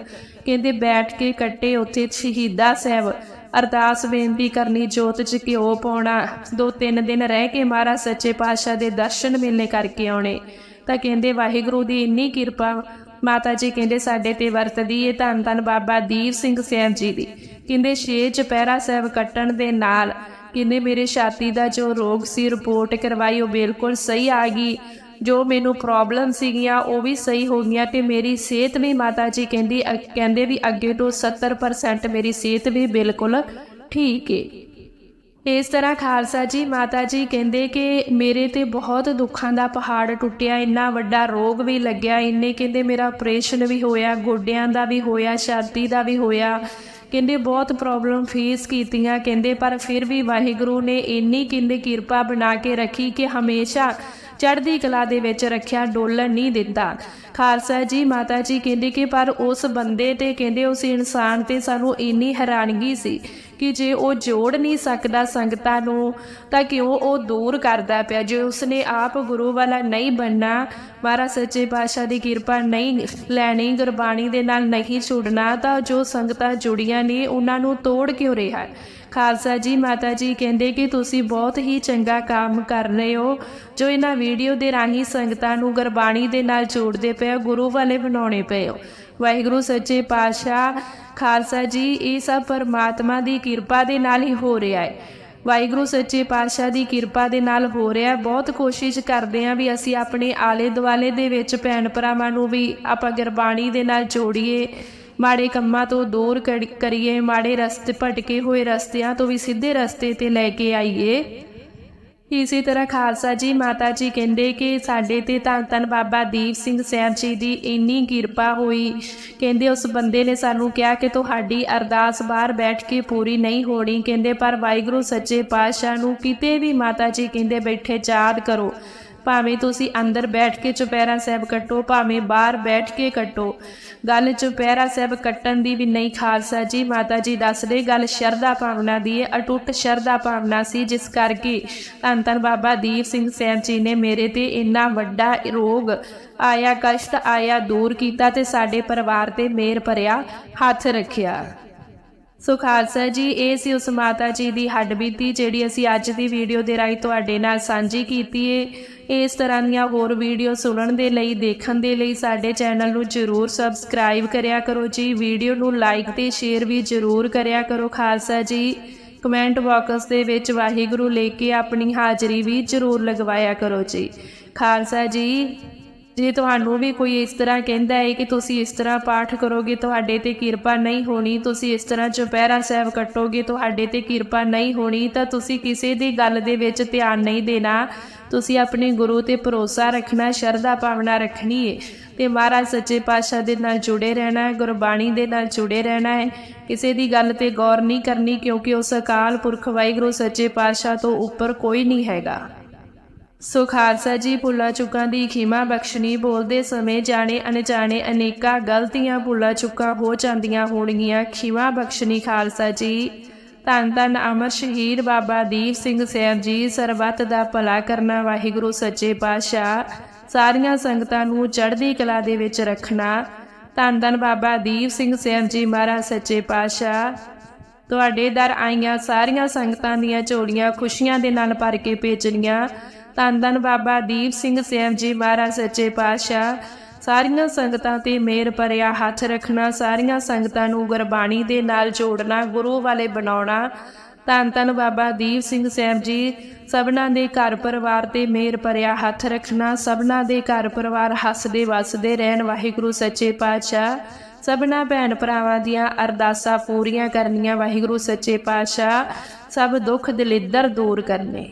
ਕਹਿੰਦੇ ਬੈਠ ਕੇ ਕੱਟੇ ਉੱਥੇ ਸ਼ਹੀਦਾ ਸਾਹਿਬ। ਅਰਦਾਸ ਬੇਨਤੀ ਕਰਨੀ, ਜੋਤ ਚ ਘਿਓ ਪਾਉਣਾ, ਦੋ ਤਿੰਨ ਦਿਨ ਰਹਿ ਕੇ ਮਹਾਰਾਜ ਸੱਚੇ ਪਾਤਸ਼ਾਹ ਦੇ ਦਰਸ਼ਨ ਮਿਲਨੇ ਕਰਕੇ ਆਉਣੇ। ਤਾਂ ਕਹਿੰਦੇ ਵਾਹਿਗੁਰੂ ਦੀ ਇੰਨੀ ਕਿਰਪਾ, ਮਾਤਾ ਜੀ ਕਹਿੰਦੇ ਸਾਡੇ ਤੇ ਵਰਤਦੀ ਏ, ਧੰਨ ਧੰਨ ਬਾਬਾ ਦੀਪ ਸਿੰਘ ਸਿਆਂ ਜੀ ਦੀ। ਕਹਿੰਦੇ ਛੇ ਚੁਪਹਿਰਾ ਸਾਹਿਬ ਕੱਟਣ ਦੇ ਨਾਲ ਕਹਿੰਦੇ ਮੇਰੇ ਛਾਤੀ ਦਾ ਜੋ ਰੋਗ ਸੀ ਰਿਪੋਰਟ ਕਰਵਾਈ, ਉਹ ਬਿਲਕੁਲ ਸਹੀ ਆ ਗਈ। ਜੋ ਮੈਨੂੰ ਪ੍ਰੋਬਲਮ ਸੀਗੀਆਂ, ਉਹ ਵੀ ਸਹੀ ਹੋ ਗਈਆਂ ਤੇ ਮੇਰੀ ਸਿਹਤ ਵੀ ਮਾਤਾ ਜੀ ਕਹਿੰਦੀ, ਅ- ਕਹਿੰਦੇ ਵੀ ਅੱਗੇ ਤੋਂ 70% ਮੇਰੀ ਸਿਹਤ ਵੀ ਬਿਲਕੁਲ ਠੀਕ ਏ। ਇਸ ਤਰ੍ਹਾਂ ਖਾਲਸਾ ਜੀ, ਮਾਤਾ ਜੀ ਕਹਿੰਦੇ ਕਿ ਮੇਰੇ ਤੇ ਬਹੁਤ ਦੁੱਖਾਂ ਦਾ ਪਹਾੜ ਟੁੱਟਿਆ, ਇੰਨਾ ਵੱਡਾ ਰੋਗ ਵੀ ਲੱਗਿਆ, ਇੰਨੇ ਕਹਿੰਦੇ ਮੇਰਾ ਆਪਰੇਸ਼ਨ ਵੀ ਹੋਇਆ, ਗੋਡਿਆਂ ਦਾ ਵੀ ਹੋਇਆ, ਛਾਤੀ ਦਾ ਵੀ ਹੋਇਆ। ਕਹਿੰਦੇ ਬਹੁਤ ਪ੍ਰੋਬਲਮ ਫੇਸ ਕੀਤੀਆਂ। ਕਹਿੰਦੇ ਪਰ ਫਿਰ ਵੀ ਵਾਹਿਗੁਰੂ ਨੇ ਇੰਨੀ ਕਹਿੰਦੇ ਕਿਰਪਾ ਬਣਾ ਕੇ ਰੱਖੀ ਕਿ ਹਮੇਸ਼ਾ ਚੜ੍ਹਦੀ ਕਲਾ ਦੇ ਵਿੱਚ ਰੱਖਿਆ ਡੋਲਣ ਨਹੀਂ ਦਿੱਤਾ। ਖਾਲਸਾ ਜੀ, ਮਾਤਾ ਜੀ ਕਹਿੰਦੇ ਕਿ ਪਰ ਉਸ ਬੰਦੇ ਤੇ, ਕਹਿੰਦੇ ਉਸ ਇਨਸਾਨ ਤੇ ਸਾਨੂੰ ਇੰਨੀ ਹੈਰਾਨਗੀ ਸੀ। ਕਿ ਜੇ ਉਹ ਜੋੜ ਨਹੀਂ ਸਕਦਾ ਸੰਗਤਾਂ ਨੂੰ, ਤਾਂ ਕਿਉਂ ਉਹ ਦੂਰ ਕਰਦਾ ਪਿਆ? ਜੇ ਉਸਨੇ ਆਪ ਗੁਰੂ ਵਾਲਾ ਨਹੀਂ ਬਣਨਾ, ਮਹਾਰਾਜ ਸੱਚੇ ਪਾਤਸ਼ਾਹ ਦੀ ਕਿਰਪਾ ਨਹੀਂ ਲੈਣੀ, ਗੁਰਬਾਣੀ ਦੇ ਨਾਲ ਨਹੀਂ ਜੁੜਨਾ, ਤਾਂ ਜੋ ਸੰਗਤਾਂ ਜੁੜੀਆਂ ਨੇ, ਉਹਨਾਂ ਨੂੰ ਤੋੜ ਕਿਉਂ ਰਿਹਾ? ਹੈ ਖਾਲਸਾ ਜੀ, ਮਾਤਾ ਜੀ ਕਹਿੰਦੇ ਕਿ ਤੁਸੀਂ ਬਹੁਤ ਹੀ ਚੰਗਾ ਕੰਮ ਕਰ ਰਹੇ ਹੋ, ਜੋ ਇਹਨਾਂ ਵੀਡੀਓ ਦੇ ਰਾਹੀਂ ਸੰਗਤਾਂ ਨੂੰ ਗੁਰਬਾਣੀ ਦੇ ਨਾਲ ਜੋੜਦੇ ਪਏ ਹੋ ਗੁਰੂ ਵਾਲੇ ਬਣਾਉਣੇ ਪਏ ਹੋ। ਵਾਹਿਗੁਰੂ, ਸੱਚੇ ਪਾਤਸ਼ਾਹ ਖਾਲਸਾ ਜੀ, ਇਹ ਸਭ ਪਰਮਾਤਮਾ ਦੀ ਕਿਰਪਾ ਦੇ ਨਾਲ ਹੀ ਹੋ ਰਿਹਾ ਹੈ। ਵਾਹਿਗੁਰੂ, ਸੱਚੇ ਪਾਤਸ਼ਾਹ ਦੀ ਕਿਰਪਾ ਦੇ ਨਾਲ ਹੋ ਰਿਹਾ ਬਹੁਤ ਕੋਸ਼ਿਸ਼ ਕਰਦੇ ਆਂ ਵੀ ਅਸੀਂ ਆਪਣੇ ਆਲੇ ਦੁਆਲੇ ਦੇ ਵਿੱਚ ਭੈਣ ਭਰਾਵਾਂ ਨੂੰ ਵੀ ਆਪਾਂ ਗੁਰਬਾਣੀ ਦੇ ਨਾਲ ਜੋੜੀਏ। ਮਾੜੇ ਕੰਮਾਂ ਤੋਂ ਦੂਰ ਕਰ- ਕਰੀਏ, ਮਾੜੇ ਰਸਤੇ ਭਟਕੇ ਹੋਏ ਰਸਤਿਆਂ ਤੋਂ ਵੀ ਸਿੱਧੇ ਰਸਤੇ ਤੇ ਲੈ ਕੇ ਆਈਏ। ਇਸੇ ਤਰ੍ਹਾਂ ਖਾਲਸਾ ਜੀ ਮਾਤਾ ਜੀ ਕਹਿੰਦੇ ਕਿ ਸਾਡੇ ਤੇ ਧੰਨ ਧੰਨ ਬਾਬਾ ਦੀਪ ਸਿੰਘ ਸੈਣ ਜੀ ਦੀ ਇੰਨੀ ਕਿਰਪਾ ਹੋਈ। ਕਹਿੰਦੇ ਉਸ ਬੰਦੇ ਨੇ ਸਾਨੂੰ ਕਿਹਾ ਕਿ ਤੁਹਾਡੀ ਅਰਦਾਸ ਬਾਹਰ ਬੈਠ ਕੇ ਪੂਰੀ ਨਹੀਂ ਹੋਣੀ। ਕਹਿੰਦੇ, ਪਰ ਵਾਹਿਗੁਰੂ ਸੱਚੇ ਪਾਤਸ਼ਾਹ ਨੂੰ ਕਿਤੇ ਵੀ ਮਾਤਾ ਜੀ ਕਹਿੰਦੇ ਬੈਠੇ ਯਾਦ ਕਰੋ। ਭਾਵੇਂ ਤੁਸੀਂ ਅੰਦਰ ਬੈਠ ਕੇ ਚੁਪਹਿਰਾ ਸਾਹਿਬ ਕੱਟੋ, ਭਾਵੇਂ ਬਾਹਰ ਬੈਠ ਕੇ ਕੱਟੋ। ਗੱਲ ਚੁਪਹਿਰਾ ਸਾਹਿਬ ਕੱਟਣ ਦੀ ਵੀ ਨਹੀਂ, ਖਾਲਸਾ ਜੀ, ਮਾਤਾ ਜੀ ਦੱਸ ਰਹੇ ਗੱਲ ਸ਼ਰਧਾ ਭਾਵਨਾ ਦੀ ਹੈ, ਅਟੁੱਟ ਸ਼ਰਧਾ ਭਾਵਨਾ ਸੀ, ਜਿਸ ਕਰਕੇ ਧੰਨ ਧੰਨ ਬਾਬਾ ਦੀਪ ਸਿੰਘ ਸੈਨ ਜੀ ਨੇ ਮੇਰੇ ਤੇ ਇੰਨਾ ਵੱਡਾ ਰੋਗ ਆਇਆ, ਕਸ਼ਟ ਆਇਆ, ਦੂਰ ਕੀਤਾ ਤੇ ਸਾਡੇ ਪਰਿਵਾਰ ਤੇ ਮੇਰ ਭਰਿਆ, ਹੱਥ ਰੱਖਿਆ। ਸੋ ਖਾਲਸਾ ਜੀ, ਇਹ ਸੀ ਉਸ ਮਾਤਾ ਜੀ ਦੀ ਹੱਡਬੀਤੀ ਜਿਹੜੀ ਅਸੀਂ ਅੱਜ ਦੀ ਵੀਡੀਓ ਦੇ ਰਾਹੀਂ ਤੁਹਾਡੇ ਨਾਲ ਸਾਂਝੀ ਕੀਤੀ ਏ। ਇਸ ਤਰ੍ਹਾਂ ਦੀਆਂ ਹੋਰ ਵੀਡੀਓ ਸੁਣਨ ਦੇ ਲਈ, ਦੇਖਣ ਦੇ ਲਈ ਸਾਡੇ ਚੈਨਲ ਨੂੰ ਜਰੂਰ ਸਬਸਕ੍ਰਾਈਬ ਕਰਿਆ ਕਰੋ ਜੀ। ਵੀਡੀਓ ਨੂੰ ਲਾਈਕ ਤੇ ਸ਼ੇਅਰ ਵੀ ਜਰੂਰ ਕਰਿਆ ਕਰੋ ਖਾਲਸਾ ਜੀ। ਕਮੈਂਟ ਬਾਕਸ ਦੇ ਵਿੱਚ ਵਾਹਿਗੁਰੂ ਲੈ ਕੇ ਆਪਣੀ ਹਾਜ਼ਰੀ ਵੀ ਜਰੂਰ ਲਗਵਾਇਆ ਕਰੋ ਜੀ। ਖਾਲਸਾ ਜੀ ਜੇ ਤੁਹਾਨੂੰ ਵੀ ਕੋਈ ਇਸ ਤਰ੍ਹਾਂ ਕਹਿੰਦਾ ਹੈ ਕਿ ਤੁਸੀਂ ਇਸ ਤਰ੍ਹਾਂ ਪਾਠ ਕਰੋਗੇ, ਤੁਹਾਡੇ ਤੇ ਕਿਰਪਾ ਨਹੀਂ ਹੋਣੀ, ਤੁਸੀਂ ਇਸ ਤਰ੍ਹਾਂ ਚੁਪਹਿਰਾ ਸਾਹਿਬ ਕੱਟੋਗੇ, ਤੁਹਾਡੇ ਤੇ ਕਿਰਪਾ ਨਹੀਂ ਹੋਣੀ, ਤਾਂ ਤੁਸੀਂ ਕਿਸੇ ਦੀ ਗੱਲ ਦੇ ਵਿੱਚ ਧਿਆਨ ਨਹੀਂ ਦੇਣਾ। ਤੁਸੀਂ ਆਪਣੇ ਗੁਰੂ ਤੇ ਭਰੋਸਾ ਰੱਖਣਾ, ਸ਼ਰਧਾ ਭਾਵਨਾ ਰੱਖਣੀ ਹੈ ਤੇ ਮਹਾਰਾਜ ਸੱਚੇ ਪਾਤਸ਼ਾਹ ਦੇ ਨਾਲ ਜੁੜੇ ਰਹਿਣਾ ਹੈ ਗੁਰਬਾਣੀ ਦੇ ਨਾਲ ਜੁੜੇ ਰਹਿਣਾ ਹੈ ਕਿਸੇ ਦੀ ਗੱਲ ਤੇ ਗੌਰ ਨਹੀਂ ਕਰਨੀ, ਕਿਉਂਕਿ ਉਸ ਅਕਾਲ ਪੁਰਖ ਵਾਹਿਗੁਰੂ ਸੱਚੇ ਪਾਤਸ਼ਾਹ ਤੋਂ ਉੱਪਰ ਕੋਈ ਨਹੀਂ ਹੈਗਾ। ਸੋ ਖਾਲਸਾ ਜੀ, ਭੁੱਲਾਂ ਚੁੱਕਾਂ ਦੀ ਖਿਮਾ ਬਖਸ਼ਣੀ ਬੋਲਦੇ ਸਮੇਂ ਜਾਣੇ ਅਣਜਾਣੇ ਅਨੇਕਾਂ ਗਲਤੀਆਂ ਭੁੱਲਾਂ ਚੁੱਕਾਂ ਹੋ ਜਾਂਦੀਆਂ ਹੋਣਗੀਆਂ। ਖਿਮਾ ਬਖਸ਼ਣੀ ਖਾਲਸਾ ਜੀ। ਧੰਨ ਧੰਨ ਅਮਰ ਸ਼ਹੀਦ ਬਾਬਾ ਦੀਪ ਸਿੰਘ ਸਾਹਿਬ ਜੀ, ਸਰਬੱਤ ਦਾ ਭਲਾ ਕਰਨਾ ਵਾਹਿਗੁਰੂ ਸੱਚੇ ਪਾਤਸ਼ਾਹ। ਸਾਰੀਆਂ ਸੰਗਤਾਂ ਨੂੰ ਚੜ੍ਹਦੀ ਕਲਾ ਦੇ ਵਿੱਚ ਰੱਖਣਾ। ਧੰਨ ਧੰਨ ਬਾਬਾ ਦੀਪ ਸਿੰਘ ਸਾਹਿਬ ਜੀ ਮਹਾਰਾਜ ਸੱਚੇ ਪਾਤਸ਼ਾਹ। ਤੁਹਾਡੇ ਦਰ ਆਈਆਂ ਸਾਰੀਆਂ ਸੰਗਤਾਂ ਦੀਆਂ ਝੋਲੀਆਂ ਖੁਸ਼ੀਆਂ ਦੇ ਨਾਲ ਭਰ ਕੇ ਭੇਜਣੀਆਂ। ਧੰਨ ਧੰਨ ਬਾਬਾ ਦੀਪ ਸਿੰਘ ਸਾਹਿਬ ਜੀ ਮਹਾਰਾਜ ਸੱਚੇ ਪਾਤਸ਼ਾਹ। ਸਾਰੀਆਂ ਸੰਗਤਾਂ ਤੇ ਮੇਰ ਭਰਿਆ ਹੱਥ ਰੱਖਣਾ, ਸਾਰੀਆਂ ਸੰਗਤਾਂ ਨੂੰ ਗੁਰਬਾਣੀ ਦੇ ਨਾਲ ਜੋੜਨਾ, ਗੁਰੂ ਵਾਲੇ ਬਣਾਉਣਾ। ਧੰਨ ਧੰਨ ਬਾਬਾ ਦੀਪ ਸਿੰਘ ਸਾਹਿਬ ਜੀ, ਸਭਨਾਂ ਦੇ ਘਰ ਪਰਿਵਾਰ ਤੇ ਮੇਰ ਭਰਿਆ ਹੱਥ ਰੱਖਣਾ, ਸਭਨਾਂ ਦੇ ਘਰ ਪਰਿਵਾਰ ਹੱਸਦੇ ਵਸਦੇ ਰਹਿਣ, ਵਾਹਿਗੁਰੂ ਸੱਚੇ ਪਾਤਸ਼ਾਹ। ਸਭਨਾ ਭੈਣ ਭਰਾਵਾਂ ਦੀਆਂ ਅਰਦਾਸਾਂ ਪੂਰੀਆਂ ਕਰਨੀਆਂ, ਵਾਹਿਗੁਰੂ ਸੱਚੇ ਪਾਤਸ਼ਾਹ। ਸਭ ਦੁੱਖ ਦਲਿੱਦਰ ਦੂਰ ਕਰਨੇ।